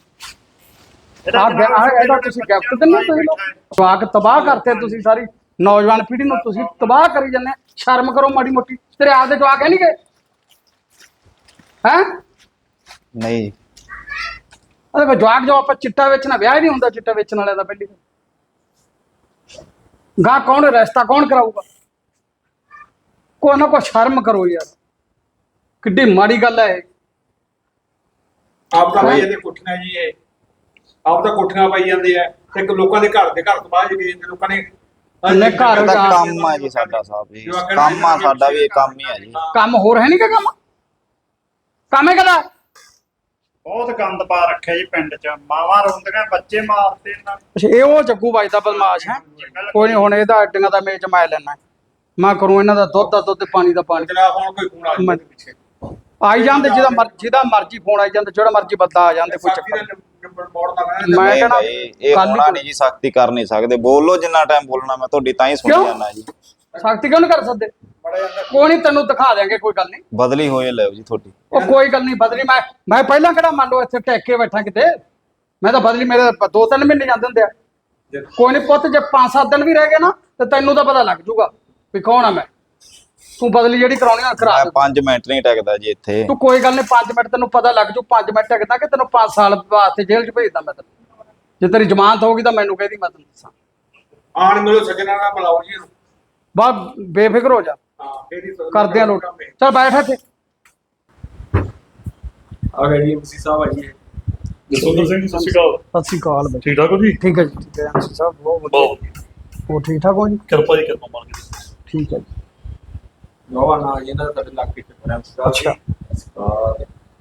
ਆ ਇਹਦਾ ਤੁਸੀਂ ਗਿਫਟ ਦਿੰਦੇ ਹੋ ਤੁਸੀਂ? ਲੋਕ ਜਵਾਕ ਤਬਾਹ ਕਰਤੇ ਤੁਸੀਂ ਸਾਰੀ ਨੌਜਵਾਨ ਪੀੜ੍ਹੀ ਨੂੰ। ਤੁਸੀਂ ਤਬਾਹ ਕਰੀ ਜਾਂਦੇ। ਸ਼ਰਮ ਕਰੋ ਮਾੜੀ ਮੋਟੀ। ਤੇਰੇ ਆਪਦੇ ਜਵਾਕ ਹੈ ਨਹੀਂ ਗਏ? ਹੈ? ਨਹੀਂ। ਅਰੇ ਫਿਰ ਜਵਾਕ ਜੋ ਆਪਾਂ ਚਿੱਟਾ ਵੇਚਣਾ ਵਿਆਹ ਹੀ ਨਹੀਂ ਹੁੰਦਾ ਚਿੱਟਾ ਵੇਚਣ ਵਾਲਿਆਂ ਦਾ ਪਹਿਲੀ ਗਾ ਕੌਣ ਰਸਤਾ ਕੌਣ ਕਰਾਊਗਾ? ਕੋਈ ਨਾ ਕੋਈ ਸ਼ਰਮ ਕਰੋ ਯਾਰ। ਕਿੱਡੀ ਮਾੜੀ ਗੱਲ ਹੈ ਇਹ। ਆਪ ਤਾਂ ਭਾਈ ਇਹਦੇ ਕੋਠੀਆਂ ਜੀ ਇਹ। ਆਪ ਤਾਂ ਕੋਠੀਆਂ ਪਾਈ ਜਾਂਦੇ ਆ। ਤੇ ਇੱਕ ਲੋਕਾਂ ਦੇ ਘਰ ਦੇ ਘਰ ਤੋਂ ਬਾਹਰ ਜਿਹੜੇ ਜਾਂਦੇ ਲੋਕਾਂ ਨੇ ਉਹਨੇ ਘਰ ਜਾ- ਕੰਮ ਆ ਜੀ ਸਾਡਾ ਸਾਹਿਬ ਜੀ। ਕੰਮ ਆ ਸਾਡਾ ਵੀ ਇਹ ਕੰਮ ਹੀ ਆ ਜੀ। ਕੰਮ ਹੋਰ ਹੈ ਨਹੀਂ ਕਿ ਕੰਮ? ਕੰਮ ਹੈ ਕਦਾ? ਬਹੁਤ ਗੰਦ ਪਾ ਰੱਖਿਆ ਜੀ ਪਿੰਡ 'ਚ। ਮਾਵਾਂ ਰੋਂਦੀਆਂ ਬੱਚੇ ਮਾਰਦੇ ਇਹਨਾਂ ਨੇ। ਅੱਛਾ ਇਹ ਉਹ ਜੱਗੂ ਬਾਈ ਦਾ ਬਦਮਾਸ਼ ਹੈ? ਕੋਈ ਨਹੀਂ ਹੁਣ ਇਹਦਾ ਅੱਡੀਆਂ ਦਾ ਮੇਚ ਮੈਂ ਲੈਣਾ ਮੈਂ ਕਰੂੰ ਇਹਨਾਂ ਦਾ ਦੁੱਧ ਦਾ ਦੁੱਧ ਤੇ ਪਾਣੀ ਦਾ ਪਾਣੀ। ਜਨਾਬ ਹੁਣ ਕੋਈ ਫੋਨ ਆ ਮੈਂ- ਜਾਂਦਾ ਪਿੱਛੇ। ਆਈ ਜਾਂਦੇ ਜਿਹਦਾ ਮਰਜ਼ੀ ਜਿਹਦਾ ਮਰਜ਼ੀ ਫੋਨ ਆਈ ਜਾਂਦਾ ਜਿਹੜਾ ਮਰਜ਼ੀ ਬੰਦਾ ਆ ਜਾਂਦੇ ਕੋਈ ਚੱਕਰ ਨੰਬਰ ਮੈਂ ਨਹੀਂ? ਕਹਿਣਾ ਭਾਈ ਇਹ ਹੀ ਹੋਣਾ ਨਹੀਂ ਜੀ ਸਖਤੀ ਕਰ ਨਹੀਂ ਸਕਦੇ। ਬੋਲੋ ਜਿੰਨਾ ਟਾਈਮ ਬੋਲਣਾ ਮੈਂ ਤੁਹਾਡੀ ਤਾਂ ਹੀ ਸੁਣੀ ਕਿਉਂ? ਜਾਂਦਾ ਜੀ। ਸਖਤੀ ਕਿਉਂ ਨਹੀਂ ਕਰ ਸਕਦੇ? ਕੋਈ ਨਹੀਂ ਤੈਨੂੰ ਦਿਖਾ ਦਿਆਂਗੇ ਕੋਈ ਗੱਲ ਨਹੀਂ ਬਦਲੀ ਹੋਏ ਲਿਓ ਜੀ ਤੁਹਾਡੀ। ਉਹ ਕੋਈ ਗੱਲ ਨਹੀਂ ਬਦਲੀ। ਮੈਂ ਮੈਂ ਪਹਿਲਾਂ ਕਿਹੜਾ ਮੰਨ ਲਓ ਇੱਥੇ ਟੈਕ ਕੇ ਬੈਠਾ ਕਿਤੇ? ਮੈਂ ਤਾਂ ਬਦਲੀ ਮੇਰੇ ਦੋ ਤਿੰਨ ਮਹੀਨੇ ਜਾਂਦੇ ਹੁੰਦੇ ਆ। ਕੋਈ ਨਹੀਂ ਪੁੱਤ ਜੇ ਪੰਜ ਸੱਤ ਦਿਨ ਵੀ ਰਹਿ ਗਏ ਨਾ ਤੇ ਤੈਨੂੰ ਤਾਂ ਪਤਾ ਲੱਗ ਜੂਗਾ ਵੀ ਕੌਣ ਆ ਮੈਂ। ਤੂੰ ਬਦਲੀ ਜਿਹੜੀ ਕਰਾਉਣੀ ਆ ਕਰਾ ਮੈਂ ਦੇ। 5 ਮਿੰਟ ਨਹੀਂ ਟਿਕਦਾ ਜੀ ਇੱਥੇ। ਤੂੰ ਕੋਈ ਗੱਲ ਨਹੀਂ 5 ਮਿੰਟ ਤੈਨੂੰ ਪਤਾ ਲੱਗ ਜੂ 5 ਮਿੰਟ ਟਿਕਦਾ ਕਿ ਤੈਨੂੰ 5 ਸਾਲ ਵਾਸਤੇ ਜੇਲ੍ਹ 'ਚ ਭੇਜਦਾ ਮੈਂ ਤੈਨੂੰ। ਜੇ ਤੇਰੀ ਜ਼ਮਾਨਤ ਹੋਊਗੀ ਤਾਂ ਮੈਨੂੰ ਕਹਿਦੀ ਮੈਂ ਤੈਨੂੰ ਦੱਸਾਂ। ਆਣ ਮਿਲੋ ਸੱਜਣਾ ਨਾਲ ਬੁਲਾਓ ਜੀ। ਬਾ ਬੇਫਿਕਰ ਹੋ ਜਾ। ਕਰਦੇ ਆ ਲੋਟ। ਚਲ ਬੈਠ ਇੱਥੇ। ਆ ਗਏ ਜੀ ਮਸੀ ਸਾਹਿਬ ਆਈਏ ਜਸਵੰਦਰ ਸਿੰਘ ਜੀ ਸਤਿ ਸ਼੍ਰੀ ਅਕਾਲ। ਸਤਿ ਸ਼੍ਰੀ ਅਕਾਲ ਬਈ। ਠੀਕ ਠਾਕ ਹੋ ਜੀ? ਠੀਕ ਹੈ ਜੀ ਠੀਕ ਹੈ। ਐਮਸੀ ਸਾਹਿਬ ਬਹੁਤ ਵਧੀਆ। ਬਹੁਤ ਵਧੀਆ। ਹੋਰ ਠੀਕ ਠਾਕ ਹੋ ਜੀ? ਕਿਰਪਾ ਜੀ ਕਿਰਪਾ ਮਾਰ ਕੇ ਠੀਕ ਹੈ ਜੀ। ਨਵਾਂ ਨਾ ਇਹਨਾਂ ਦਾ ਤੁਹਾਡੇ ਇਲਾਕੇ ਚ ਬਣਾ ਅੱਛਾ।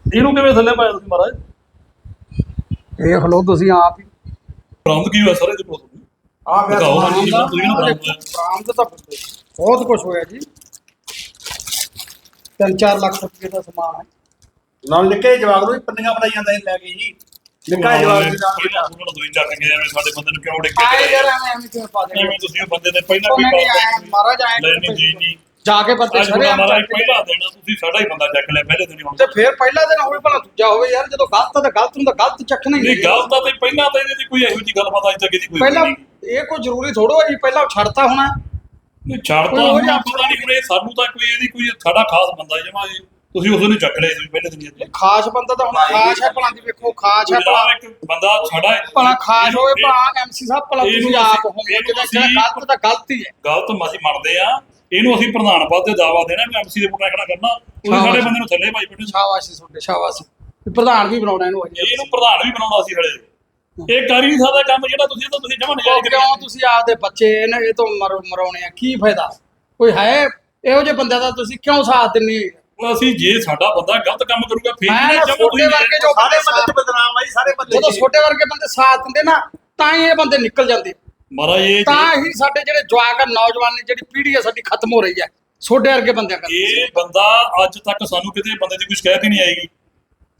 ਇਹਨੂੰ ਕਿਵੇਂ ਥੱਲੇ ਪਾਇਆ ਤੁਸੀਂ ਮਹਾਰਾਜ? ਦੇਖ ਲਓ ਤੁਸੀਂ ਆਪ ਹੀ। ਬਰਾਮਦ ਕੀ ਹੋਇਆ ਸਾਰੇ? ਦੇ ਕੋਲ ਆ ਮੈਂ ਦਿਖਾਓ ਸਮਾਨ ਜੀ ਦਾ- ਤੁਸੀਂ ਨਾ ਬਰਾਮਦ ਹੋਇਆ? ਬਰਾਮਦ ਤਾਂ ਬਹੁਤ ਕੁਝ ਹੋਇਆ ਜੀ। 3-4 ਲੱਖ ਰੁਪਏ ਦਾ ਸਮਾਨ ਹੈ। ਨਾਲ ਨਿੱਕੇ ਜਵਾਗ ਨੂੰ ਵੀ ਪੰਨੀਆਂ ਬਣਾਈ ਜਾਂਦਾ ਇਹ ਲੈ ਕੇ ਜੀ। ਨਿੱਕਾ ਜਵਾਗ ਦੇ ਨਾਲ। ਪਹਿਲਾਂ ਉਹਨਾਂ ਨੂੰ ਦੋਈ ਚੱਕ ਕੇ ਐਵੇਂ ਸਾਡੇ ਬੰਦੇ ਨੂੰ ਕਿਉਂ ਡਿੱਗੇ ਆਏ ਯਾਰ ਐਵੇਂ ਐਵੇਂ ਕਿਉਂ ਪਾ ਦੇ ਐਵੇਂ ਤੁਸੀਂ ਉਹ ਬੰਦੇ ਨੇ ਪਹਿਲਾਂ ਵੀ ਆਇਆ ਮਹਾਰਾਜ ਲੈ ਨਹੀਂ ਜੀ ਨਹੀਂ ਜਾ ਕੇ ਬੰਦੇ ਸਾਰੇ ਆਮ ਚੱਕ ਪਹਿਲਾਂ ਦੇਣਾ ਤੁਸੀਂ ਸਾਡਾ ਹੀ ਬੰਦਾ ਚੱਕ ਲਿਆ ਪਹਿਲੇ ਦਿਨ ਹੀ ਹੁਣ ਤੇ ਫਿਰ ਪਹਿਲਾ ਦਿਨ ਹੋਵੇ ਭਲਾ ਦੂਜਾ ਹੋਵੇ ਯਾਰ ਜਦੋਂ ਗਲਤ ਤਾਂ ਗਲਤ ਨੂੰ ਤਾਂ ਗਲਤ ਚੱਕਣਾ ਹੀ ਨਹੀਂ ਹੈ। ਗੱਲ ਤਾਂ ਤੇ ਪਹਿਲਾਂ ਤਾਂ ਇਹਦੇ ਕੋਈ ਇਹੋ ਜਿਹੀ ਗੱਲਬਾਤ ਅੱਜ ਤੱਕ ਇਹਦੀ ਕੋਈ ਪਹਿਲਾਂ ਇਹ ਕੋਈ ਜ਼ਰੂਰੀ ਥੋੜੋ ਹੈ ਜੀ ਪਹਿਲਾਂ ਛੱਡਤਾ ਹੋਣਾ। ਨਹੀਂ ਕੋਈ ਉਹ ਪਤਾ ਨਹੀਂ ਹੁਣ ਇਹ ਸਾਨੂੰ ਤਾਂ ਕੋਈ ਇਹਦੀ ਕੋਈ ਸਾਡਾ ਖਾਸ ਬੰਦਾ ਜਮਾ ਇਹ ਤੁਸੀਂ ਉਸ ਨੂੰ ਚੱਕ ਲਿਆ ਸੀ ਪਹਿਲੇ ਦਿਨ ਹੀ ਖਾਸ ਬੰਦਾ ਤਾਂ ਹੁਣ ਖਾਸ ਹੈ ਭਲਾ ਦੀ ਵੇਖੋ ਖਾਸ ਹੈ ਭਲਾ। ਇੱਕ ਬੰਦਾ ਸਾਡਾ ਭਲਾ ਖਾਸ ਹੋਵੇ ਭਲਾ ਐਮਸੀ ਸਾਹਿਬ ਭਲਾ ਤੁਸੀਂ ਆਪ ਇਹਨੂੰ ਜਿਹੜਾ ਗਲਤ ਤਾਂ ਗਲਤ ਹੀ ਹੈ। ਗਲਤ ਅਸੀਂ ਮੰਨਦੇ ਆ ਇਹਨੂੰ ਅਸੀਂ ਪ੍ਰਧਾਨ ਪਦ ਤੇ ਦਾਵਾ ਦੇਣਾ ਵੀ ਐਮਸੀ ਦੇ ਵੋਟਾਂ ਖੜਾ ਕਰਨਾ। ਸ਼ਾਬਾਸ਼। ਸਾਡੇ ਬੰਦੇ ਨੂੰ ਥੱਲੇ ਭਾਈ ਬੈਠੇ ਸ਼ਾਬਾਸ਼ ਤੁਹਾਡੇ ਸ਼ਾਬਾਸ਼। ਪ੍ਰਧਾਨ ਵੀ ਬਣਾਉਣਾ ਇਹਨੂੰ। ਇਹਨੂੰ ਪ੍ਰਧਾਨ ਵੀ ਬਣਾਉਣਾ ਸੀ ਹਲੇ। ਇਹ ਕਰ ਹੀ ਨਹੀਂ ਸਕਦਾ ਕੰਮ ਜਿਹੜਾ ਤੁਸੀਂ ਤਾਂ ਤੁਸੀਂ ਜਮਾ ਨਜਾਇਜ਼ ਕਿਉਂ ਤੁਸੀਂ ਆਪਦੇ ਬੱਚੇ ਇਹਨਾਂ ਇਹ ਤੋਂ ਮਰ- ਮਰਾਉਣੇ ਆ ਕੀ ਫਾਇਦਾ? ਕੋਈ ਹੈ ਇਹੋ ਜਿਹੇ ਬੰਦਿਆਂ ਦਾ ਤੁਸੀਂ ਕਿਉਂ ਸਾਥ ਦਿੰਦੇ ਉਹ ਅਸੀਂ ਜੇ ਸਾਡਾ ਬੰਦਾ ਗਲਤ ਕੰਮ ਕਰੂਗਾ ਫਿਰ ਮੈਂ ਨਾ ਜਮਾਂ ਛੋਟੇ ਤੁਸੀਂ ਵਰਗੇ ਜੋ ਸਾਰੇ ਬੰਦੇ ਬੰਦੇ ਚ ਬਦਨਾਮ ਆਈ ਸਾਰੇ ਬੰਦੇ ਜਦੋਂ। ਛੋਟੇ ਵਰਗੇ ਬੰਦੇ ਸਾਥ ਦਿੰਦੇ ਨਾ ਤਾਂ ਹੀ ਇਹ ਬੰਦੇ ਨਿਕਲ ਜਾਂਦੇ। ਮਹਾਰਾਜ ਇਹ ਤਾਂ ਹੀ ਸਾਡੇ ਜਿਹੜੇ ਜਵਾਕ ਆ ਨੌਜਵਾਨ ਨੇ ਜਿਹੜੀ ਪੀੜ੍ਹੀ ਆ ਸਾਡੀ ਖਤਮ ਹੋ ਰਹੀ ਹੈ ਛੋਟੇ ਵਰਗੇ ਬੰਦਿਆਂ ਕਰਕੇ। ਇਹ ਬੰਦਾ ਅੱਜ ਤੱਕ ਸਾਨੂੰ ਕਿਤੇ ਬੰਦੇ ਦੀ ਕੋਈ ਸ਼ਿਕਾਇਤ ਹੀ ਨਹੀਂ ਆਏਗੀ।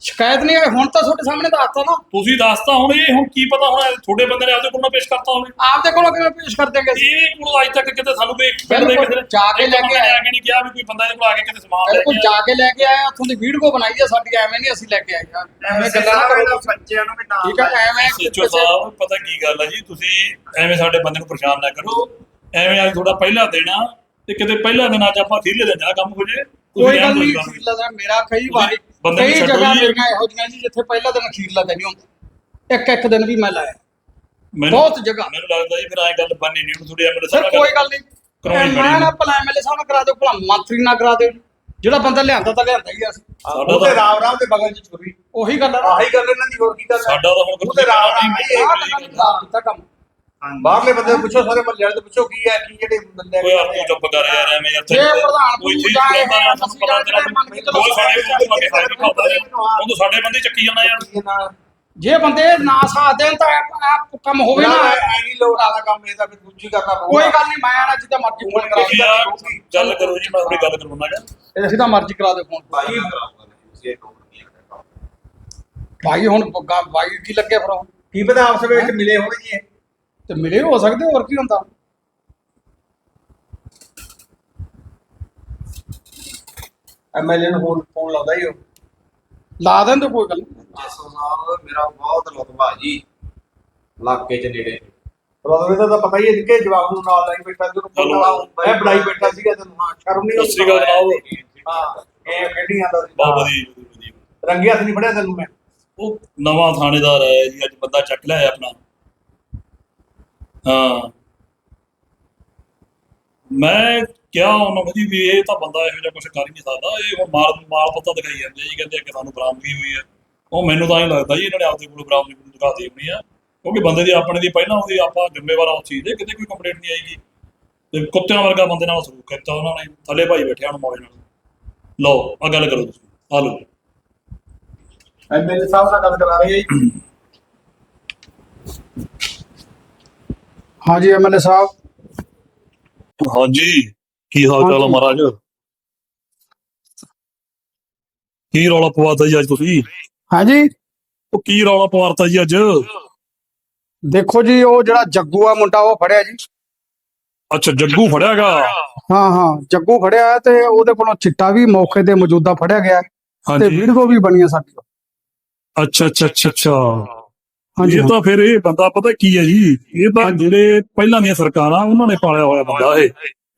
ਸ਼ਿਕਾਇਤ ਨਹੀਂ ਆਈ ਹੁਣ ਤਾਂ ਤੁਹਾਡੇ ਸਾਹਮਣੇ ਦੱਸਤਾ ਨਾ ਤੁਸੀਂ ਦੱਸਤਾ ਹੁਣ ਇਹ ਹੁਣ ਕੀ ਪਤਾ ਹੁਣ ਤੁਹਾਡੇ ਬੰਦੇ ਨੇ ਆਪਦੇ ਕੋਲ ਨਾ ਪੇਸ਼ ਕਰਤਾ ਹੋਵੇ ਆਪਦੇ ਕੋਲੋਂ ਕਿਵੇਂ ਪੇਸ਼ ਕਰ ਦੇਂਗੇ ਅਸੀਂ? ਇਹ ਕੋਲ ਅੱਜ ਤੱਕ ਕਿਤੇ ਸਾਨੂੰ ਕੋਈ ਪਿੰਡ ਦੇ ਕਿਸੇ ਨੇ ਜਾ ਕੇ ਲੈ ਕੇ ਬੰਦੇ ਨੇ ਆਏ। ਆ ਕੇ ਨਹੀਂ ਕਿਹਾ ਵੀ ਕੋਈ ਬੰਦਾ ਇਹਦੇ ਕੋਲ ਆ ਕੇ ਕਿਤੇ ਸਮਾਨ ਲੈ ਕੇ ਜਾ ਕੇ ਲੈ ਕੇ ਆਏ ਉੱਥੋਂ ਦੀ ਵੀਡੀਓ ਬਣਾਈ ਆ ਸਾਡੀ ਐਵੇਂ ਨਹੀਂ ਅਸੀਂ ਲੈ ਕੇ ਆਏ ਯਾਰ। ਐਵੇਂ ਗੱਲਾਂ ਨਾ ਕਰੋ ਤੁਸੀਂ। ਬੱਚਿਆਂ ਨੂੰ ਵੀ ਨਾਲ ਠੀਕ ਹੈ ਐਵੇਂ ਸੱਚੋ ਸਾਹਿਬ ਪਤਾ ਕੀ ਗੱਲ ਹੈ ਜੀ ਤੁਸੀਂ ਐਵੇਂ ਸਾਡੇ ਬੰਦੇ ਨੂੰ ਪਰੇਸ਼ਾਨ ਨਾ ਕਰੋ ਐਵੇਂ ਅੱਜ ਥੋੜਾ ਪਹਿਲਾ ਦੇਣਾ ਤੇ ਕਿਤੇ ਪਹਿਲਾ ਦਿਨ ਅੱਜ ਆਪਾਂ ਖੀਲੇ ਦਿਨ ਜਾ ਕੰਮ ਹੋ ਜੇ ਕੋਈ ਗੱਲ ਨਹੀਂ ਮੇਰਾ ਕਈ ਵਾਰੀ ਬੰਦੇ ਨੂੰ ਕਈ ਛੱਡੋ ਜਗ੍ਹਾ ਜੀ। ਮੇਰੀਆਂ ਇਹੋ ਜਿਹੀਆਂ ਜੀ ਜਿੱਥੇ ਪਹਿਲਾ ਦਿਨ ਅਖੀਰਲਾ ਦਿਨ ਨਹੀਂ ਹੁੰਦਾ। ਇੱਕ ਇੱਕ ਦਿਨ ਵੀ ਮੈਂ ਲਾਇਆ। ਮੈਨੂੰ- ਬਹੁਤ ਜਗ੍ਹਾ। ਮੈਨੂੰ ਲੱਗਦਾ ਜੀ ਫਿਰ ਐਂ ਗੱਲ ਬਣਨੀ ਨਹੀਂ ਹੁਣ ਥੋੜੀ ਐਮਐਲਏ ਸਰ ਕੋਈ ਗੱਲ ਨਹੀਂ। ਕਰਾਉਣੀ ਮੈਂ ਪੈਣੀ ਨਾ ਭਲਾ ਐਮਐਲਏ ਸਾਹਿਬ ਨਾਲ ਕਰਾ ਦਿਓ ਭਲਾ ਮੰਤਰੀ ਨਾਲ ਕਰਾ ਦਿਓ। ਜਿਹੜਾ ਬੰਦਾ ਲਿਆਂਦਾ ਤਾਂ ਲਿਆਂਦਾ ਹੀ ਆ ਅਸੀਂ। ਸਾਡਾ ਉਹਦੇ ਤਾਂ ਰਾਮ ਰਾਮ ਦੇ ਬਗਲ 'ਚ ਛੁਰੀ ਉਹੀ ਗੱਲ ਆ ਆਹੀ ਗੱਲ ਇਹਨਾਂ ਦੀ ਹੋਰ ਕੀ ਗੱਲ ਹੈ ਸਾਡਾ ਤਾਂ ਹੁਣ ਉਹਦੇ ਰਾਮ ਰਾਮ ਆਹ ਖਰਾਬ ਕੀਤਾ ਕੰਮ। ਬਾਹਰਲੇ ਬੰਦੇ ਨੂੰ ਪੁੱਛੋ ਸਾਰੇ ਮਹੱਲੇ ਵਾਲੇ ਤੋਂ ਪੁੱਛੋ ਕੀ ਹੈ ਕੀ ਜਿਹੜੇ ਬੰਦੇ ਕੋਈ ਆਪ ਨੂੰ ਚੁੱਪ ਕਰ ਯਾਰ ਐਵੇਂ ਯਾਰ ਜੇ ਪ੍ਰਧਾਨ ਕੋਈ ਨੂੰ ਚੀਜ਼ ਕਰਦਾ ਹੈ, ਸਾਨੂੰ ਪਤਾ ਅਸੀਂ ਮੰਨ ਕੇ ਚਲੋ ਕੋਈ ਸਾਡੇ ਮਗੇ ਉਹ ਤਾਂ ਸਾਡੇ ਬੰਦੇ ਚੱਕੀ ਜਾਂਦਾ ਯਾਰ। ਜੇ ਬੰਦੇ ਨਾ ਸਾਥ ਦੇਣ ਤਾਂ ਇਹ- ਇਹ ਕੰਮ ਹੋਵੇ ਨਾ। ਐ ਨਹੀਂ ਲੋੜ ਆਦਾ ਕੰਮ ਇਹ ਤਾਂ ਫਿਰ ਦੂਜੀ ਕਰਨਾ ਪਊਗਾ ਕੋਈ ਗੱਲ ਨਹੀਂ ਮੈਂ ਨਾ ਜਿੱਦਾਂ ਮਰਜ਼ੀ ਫੋਨ ਕਰਾ ਯਾਰ ਚੱਲ ਕਰੋ ਜੀ ਮੈਂ ਆਪਣੀ ਗੱਲ ਕਰਵਾਉਣਾ ਦੇ ਅਸੀਂ ਤਾਂ ਮਰਜ਼ੀ ਕਰਾ ਦੇ ਫੋਨ ਭਾਈ ਭਾਈ ਹੁਣ ਭਾਈ ਕੀ ਲੱਗੇ ਫਿਰ? ਕੀ ਪਤਾ ਆਪਸ ਵਿੱਚ ਮਿਲੇ ਹੋਣ ਜੀ ਇਹ। ਤੇ ਮਿਲੇ ਹੋ ਸਕਦੇ ਹੋਰ ਕੀ ਹੁੰਦਾ? ਐਮਐਲਏ ਨੂੰ ਫੋਨ ਫੋਨ ਲਾਉਂਦਾ ਹੀ ਉਹ। ਲਾ ਤੇ ਕੋਈ ਗੱਲ ਨੀ। ਜਸੋ ਸਾਹਿਬ ਮੇਰਾ ਬਹੁਤ ਲਤਬਾ ਜੀ ਇਲਾਕੇ ਚ ਨੇੜੇ। ਰੋਦਵੇ ਦਾ ਤਾਂ ਪਤਾ ਹੀ ਹੈ ਕਿ ਜਵਾਬ ਨੂੰ ਨਾਲ ਲਾਈ ਬੈਠਾ ਉਹਨੂੰ ਚਲੋ। ਮੈਂ ਬੜਾਈ ਬੈਠਾ ਸੀਗਾ ਤੈਨੂੰ ਹਾਂ ਸ਼ਰਮ ਨਹੀਂ ਸਤਿ ਸ਼੍ਰੀ ਅਕਾਲ ਜਨਾਬ ਹਾਂ ਇਹ ਕਿਹੜੀ ਆਂਦਾ ਸੀ। ਬਹੁਤ ਵਧੀਆ ਰੰਗੇ ਹੱਥ ਨਹੀਂ ਫੜਿਆ ਤੈਨੂੰ ਮੈਂ। ਉਹ ਨਵਾਂ ਥਾਣੇਦਾਰ ਆਇਆ ਜੀ ਅੱਜ ਬੰਦਾ ਚੱਕ ਲਿਆ ਆਪਣਾ। ਹਾਂ। ਮੈਂ ਕਿਹਾ ਉਹਨਾਂ ਨੂੰ ਜੀ ਵੀ ਇਹ ਤਾਂ ਬੰਦਾ ਇਹੋ ਜਿਹਾ ਕੁਝ ਕਰ ਹੀ ਨਹੀਂ ਸਕਦਾ। ਇਹ ਹੁਣ ਮਾਲ ਮਾਲ ਪੱਤਾ ਦਿਖਾਈ ਜਾਂਦੇ ਜੀ, ਕਹਿੰਦੇ ਕਿ ਸਾਨੂੰ ਬਰਾਮਦਗੀ ਹੋਈ ਹੈ ਉਹ ਮੈਨੂੰ ਤਾਂ ਇਹ ਲੱਗਦਾ ਜੀ, ਇਹਨਾਂ ਨੇ ਆਪਦੇ ਕੋਲ ਬਰਾਮਦਗੀ ਦਿਖਾਤੀ ਹੋਣੀ ਆ। ਕਿਉਂਕਿ ਬੰਦੇ ਦੀ ਆਪਣੇ ਦੀ ਪਹਿਲਾਂ ਉਹਦੀ ਆਪਾਂ ਜ਼ਿੰਮੇਵਾਰ ਉਸ ਚੀਜ਼ ਦੇ, ਕਿਤੇ ਕੋਈ ਕੰਪਲੇਂਟ ਨਹੀਂ ਆਏਗੀ। ਤੇ ਕੁੱਤਿਆਂ ਵਰਗਾ ਬੰਦੇ ਨਾਲ ਸਲੂਕ ਕੀਤਾ ਉਹਨਾਂ ਨੇ, ਥੱਲੇ ਭਾਈ ਬੈਠਿਆ ਹੁਣ ਮੌਕੇ ਨਾਲ। ਲਓ ਆ ਗੱਲ ਕਰੋ ਤੁਸੀਂ ਆ ਲਓ। ਐਮਐਲਏ ਸਾਹਿਬ ਨਾਲ ਗੱਲ ਕਰਾ ਰਹੀ ਹੈ ਜੀ। ਹਾਂਜੀ ਐਮਐਲਏ ਸਾਹਿਬ। ਹਾਂਜੀ ਕੀ ਹਾਲ ਚਾਲ ਆ ਹਾਂਜੀ। ਮਹਾਰਾਜ? ਕੀ ਰੌਲਾ ਪਵਾਤਾ ਜੀ ਅੱਜ ਤੁਸੀਂ? ਹਾਂਜੀ। ਉਹ ਕੀ ਰੌਲਾ ਪਵਾਤਾ ਜੀ ਅੱਜ? ਦੇਖੋ ਜੀ ਉਹ ਜਿਹੜਾ ਜੱਗੂ ਆ ਮੁੰਡਾ ਉਹ ਫੜਿਆ ਜੀ। ਅੱਛਾ ਜੱਗੂ ਫੜਿਆਗਾ? ਹਾਂ ਹਾਂ ਜੱਗੂ ਫੜਿਆ ਹੈ ਤੇ ਉਹਦੇ ਕੋਲੋਂ ਚਿੱਟਾ ਵੀ ਮੌਕੇ ਤੇ ਮੌਜੂਦਾ ਫੜਿਆ ਗਿਆ ਹੈ। ਤੇ ਹਾਂਜੀ। ਵੀਡੀਓ ਵੀ ਬਣੀਆਂ ਸਾਡੀ ਅੱਛਾ ਅੱਛਾ ਅੱਛਾ ਅੱਛਾ। ਇਹ ਤਾਂ ਫਿਰ ਇਹ ਬੰਦਾ ਪਤਾ ਕੀ ਹੈ ਜੀ? ਇਹ ਤਾਂ ਜਿਹੜੇ ਪਹਿਲਾਂ ਦੀਆਂ ਸਰਕਾਰਾਂ ਉਹਨਾਂ ਨੇ ਪਾਲਿਆ ਹੋਇਆ ਬੰਦਾ ਇਹ।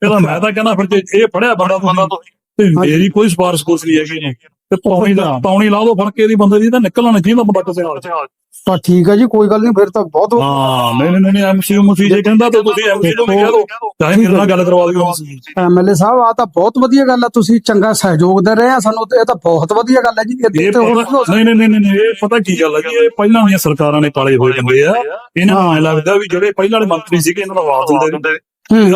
ਇਹਦਾ ਮੈਂ ਤਾਂ ਕਹਿੰਦਾ ਫਿਰ ਜੇ ਇਹ ਫੜਿਆ ਬੰਦਾ ਤੁਸੀਂ ਤੇ ਮੇਰੀ ਕੋਈ ਸਿਫਾਰਿਸ਼ ਕੁਛ ਨਹੀਂ ਹੈਗੀ ਜੀ। ਤੇ ਪੌਣੀ ਲਾ ਪੌਣੀ ਲਾ ਦੋ ਫੜ ਕੇ ਦੀ ਬੰਦੇ ਦੀ ਤਾਂ ਨਿਕਲਣਾ ਨਹੀਂ ਚਾਹੀਦਾ ਬੰਦਾ ਕਿਸੇ ਨਾਲ। ਤਾਂ ਠੀਕ ਹੈ ਜੀ ਕੋਈ ਗੱਲ ਨਹੀਂ ਫਿਰ ਤਾਂ ਬਹੁਤ ਹਾਂ ਨਹੀਂ ਨਹੀਂ ਨਹੀਂ ਐਮਸੀਯੂ ਮੁਸੀ ਜੇ ਕਹਿੰਦਾ ਤਾਂ ਤੁਸੀਂ ਐਮਸੀ ਨੂੰ ਕਹਿ ਦਿਓ ਚਾਹੇ ਮੇਰੇ ਨਾਲ ਗੱਲ ਕਰਵਾ ਦਿਓ। ਐਮਐਲਏ ਸਾਹਿਬ ਆ ਤਾਂ ਬਹੁਤ ਵਧੀਆ ਗੱਲ ਆ ਤੁਸੀਂ ਚੰਗਾ ਸਹਿਯੋਗ ਦੇ ਰਹੇ ਆ ਸਾਨੂੰ ਤੇ ਇਹ ਤਾਂ ਬਹੁਤ ਵਧੀਆ ਗੱਲ ਹੈ ਜੀ ਇਹ ਨਹੀਂ ਨਹੀਂ ਨਹੀਂ ਨਹੀਂ ਇਹ ਪਤਾ ਕੀ ਗੱਲ ਹੈ ਜੀ ਇਹ ਪਹਿਲਾਂ ਦੀਆਂ ਸਰਕਾਰਾਂ ਨੇ ਪਾਲੇ ਹੋਏ ਬੰਦੇ ਆ। ਇਹਨਾਂ ਨੂੰ ਐਂ ਲੱਗਦਾ ਵੀ ਜਿਹੜੇ ਪਹਿਲਾਂ ਵਾਲੇ ਮੰਤਰੀ ਸੀਗੇ ਇਹਨਾਂ ਦਾ ਵਾਰ ਦਿੰਦੇ ਨੇ।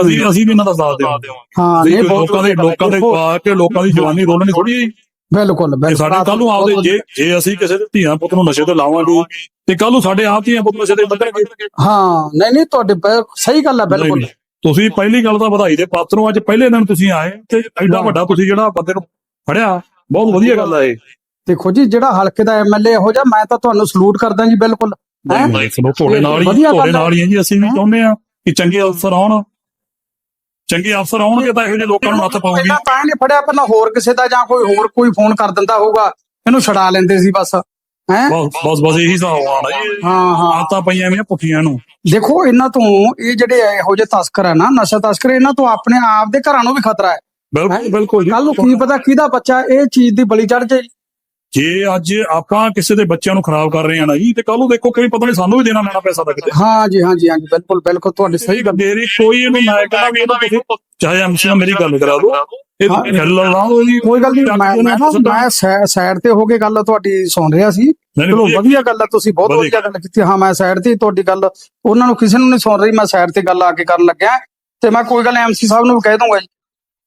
ਅਸੀਂ ਅਸੀਂ ਵੀ ਇਹਨਾਂ ਦਾ ਸਾਥ ਦੇਵਾਂਗੇ ਹਾਂ ਲੋਕਾਂ ਦੇ ਲੋਕਾਂ ਦੇ ਪਾ ਕੇ ਲੋਕਾਂ ਦੀ ਜਵਾਨੀ ਰੋਲਣੀ ਥੋੜੀ ਜੀ। ਬਿਲਕੁਲ ਬਿਲਕੁਲ। ਸਾਡੇ ਕੱਲ ਨੂੰ ਆਪਦੇ ਜੇ ਜੇ ਅਸੀਂ ਕਿਸੇ ਦੇ ਧੀਆਂ ਪੁੱਤ ਨੂੰ ਨਸ਼ੇ ਤੇ ਲਾਵਾਂਗੇ ਤੇ ਕੱਲ ਨੂੰ ਸਾਡੇ ਆਪ ਧੀਆਂ ਪੁੱਤ ਨਸ਼ੇ ਤੇ ਲੱਗਣਗੇ ਹਾਂ ਨਹੀਂ ਨਹੀਂ ਤੁਹਾਡੇ ਸਹੀ ਗੱਲ ਹੈ ਬਿਲਕੁਲ। ਤੁਸੀਂ ਪਹਿਲੀ ਗੱਲ ਤਾਂ ਵਧਾਈ ਦੇ ਪਾਤਰ ਅੱਜ ਪਹਿਲੇ ਦਿਨ ਤੁਸੀਂ ਆਏ ਤੇ ਐਡਾ ਵੱਡਾ ਤੁਸੀਂ ਜਿਹੜਾ ਬੰਦੇ ਨੂੰ ਫੜਿਆ ਬਹੁਤ ਵਧੀਆ ਗੱਲ ਆ ਇਹ। ਦੇਖੋ ਜੀ ਜਿਹੜਾ ਹਲਕੇ ਦਾ ਐਮਐਲਏ ਇਹੋ ਜਿਹਾ ਮੈਂ ਤਾਂ ਤੁਹਾਨੂੰ ਸਲੂਟ ਕਰਦਾ ਜੀ ਬਿਲਕੁਲ। ਤੁਹਾਡੇ ਨਾਲ ਹੀ ਤੁਹਾਡੇ। ਨਾਲ ਹੀ ਆ ਜੀ ਅਸੀਂ ਵੀ ਚਾਹੁੰਦੇ ਆ ਕਿ ਚੰਗੇ ਅਫਸਰ ਆਉਣ। ਚੰਗੇ ਅਫਸਰ ਆਉਣਗੇ ਤਾਂ ਇਹੋ ਜਿਹੇ ਲੋਕਾਂ ਨੂੰ ਹੱਥ ਪਾਉਣਗੇ। ਪਹਿਲਾਂ ਤਾਂ ਨਹੀਂ ਫੜਿਆ ਪਹਿਲਾਂ ਹੋਰ ਕਿਸੇ ਦਾ ਜਾਂ ਕੋਈ ਹੋਰ ਕੋਈ ਫੋਨ ਕਰ ਦਿੰਦਾ ਹੋਊਗਾ ਇਹਨੂੰ ਛਡਾ ਲੈਂਦੇ ਸੀ ਬਸ ਹੈ? ਬਸ ਬਸ ਬਸ ਇਹੀ ਹਿਸਾਬ ਆਣਾ ਹਾਂ। ਹਾਂ ਆਤਾਂ ਪਈਆਂ ਐਵੇਂ ਪੁੱਠੀਆਂ ਨੂੰ। ਦੇਖੋ ਇਹਨਾਂ ਤੋਂ ਇਹ ਜਿਹੜੇ ਇਹੋ ਜਿਹੇ ਤਸਕਰ ਹੈ ਨਾ ਨਸ਼ਾ ਤਸਕਰ ਇਹਨਾਂ ਤੋਂ ਆਪਣੇ ਆਪ ਦੇ ਘਰਾਂ ਨੂੰ ਵੀ ਖਤਰਾ ਹੈ। ਬਿਲਕੁਲ ਬਿਲਕੁਲ ਕੱਲ ਨੂੰ ਕੀ ਪਤਾ ਕਿਹਦਾ ਬੱਚਾ ਇਹ ਚੀਜ਼ ਦੀ ਬਲੀ ਚੜ ਜਾਏ ਜੇ ਅੱਜ ਆਪਾਂ ਕਿਸੇ ਦੇ ਬੱਚਿਆਂ ਨੂੰ ਖਰਾਬ ਕਰ ਰਹੇ ਆ ਨਾ ਜੀ ਤੇ ਕੱਲ ਨੂੰ ਦੇਖੋ ਕੋਈ ਪਤਾ ਨਹੀਂ ਸਾਨੂੰ ਵੀ ਦੇਣਾ ਲੈਣਾ ਪੈਸਾ ਲੱਗਦਾ ਹਾਂ ਜੀ ਹਾਂ ਜੀ ਹਾਂ ਜੀ ਬਿਲਕੁਲ ਬਿਲਕੁਲ ਤੁਹਾਡੀ ਸਹੀ ਗੱਲ। ਮੇਰੀ ਕੋਈ ਇਹਨੂੰ ਮੈਂ ਕਹਿੰਦਾ ਵੀ ਇਹਦਾ ਤੁਸੀਂ ਚਾਹੇ ਐਮਸੀ ਨਾਲ ਮੇਰੀ ਗੱਲ ਕਰਾ ਦਿਓ। ਇਹ। ਗੱਲ ਲਾ ਦਿਓ ਜੀ। ਕੋਈ ਗੱਲ ਨਹੀਂ ਮੈਂ ਮੈਂ ਨਾ ਮੈਂ ਸਾਈਡ ਤੇ ਹੋ ਕੇ ਗੱਲ ਤੁਹਾਡੀ ਸੁਣ ਰਿਹਾ ਸੀ। ਚਲੋ ਵਧੀਆ। ਗੱਲ ਹੈ ਤੁਸੀਂ ਬਹੁਤ ਵਧੀਆ। ਵਧੀਆ ਗੱਲ ਕੀਤੀ। ਹਾਂ ਮੈਂ ਸਾਈਡ ਤੇ ਹੀ ਤੁਹਾਡੀ ਗੱਲ ਉਹਨਾਂ ਨੂੰ ਕਿਸੇ ਨੂੰ ਨਹੀਂ ਸੁਣ ਰਹੀ ਮੈਂ ਸਾਈਡ ਤੇ ਗੱਲ ਆ ਕੇ ਕਰਨ ਲੱਗਿਆ। ਤੇ ਮੈਂ ਕੋਈ ਗੱਲ ਐਮਸੀ ਸਾਹਿਬ ਨੂੰ ਵੀ ਕਹਿ ਦੂੰਗਾ ਜੀ।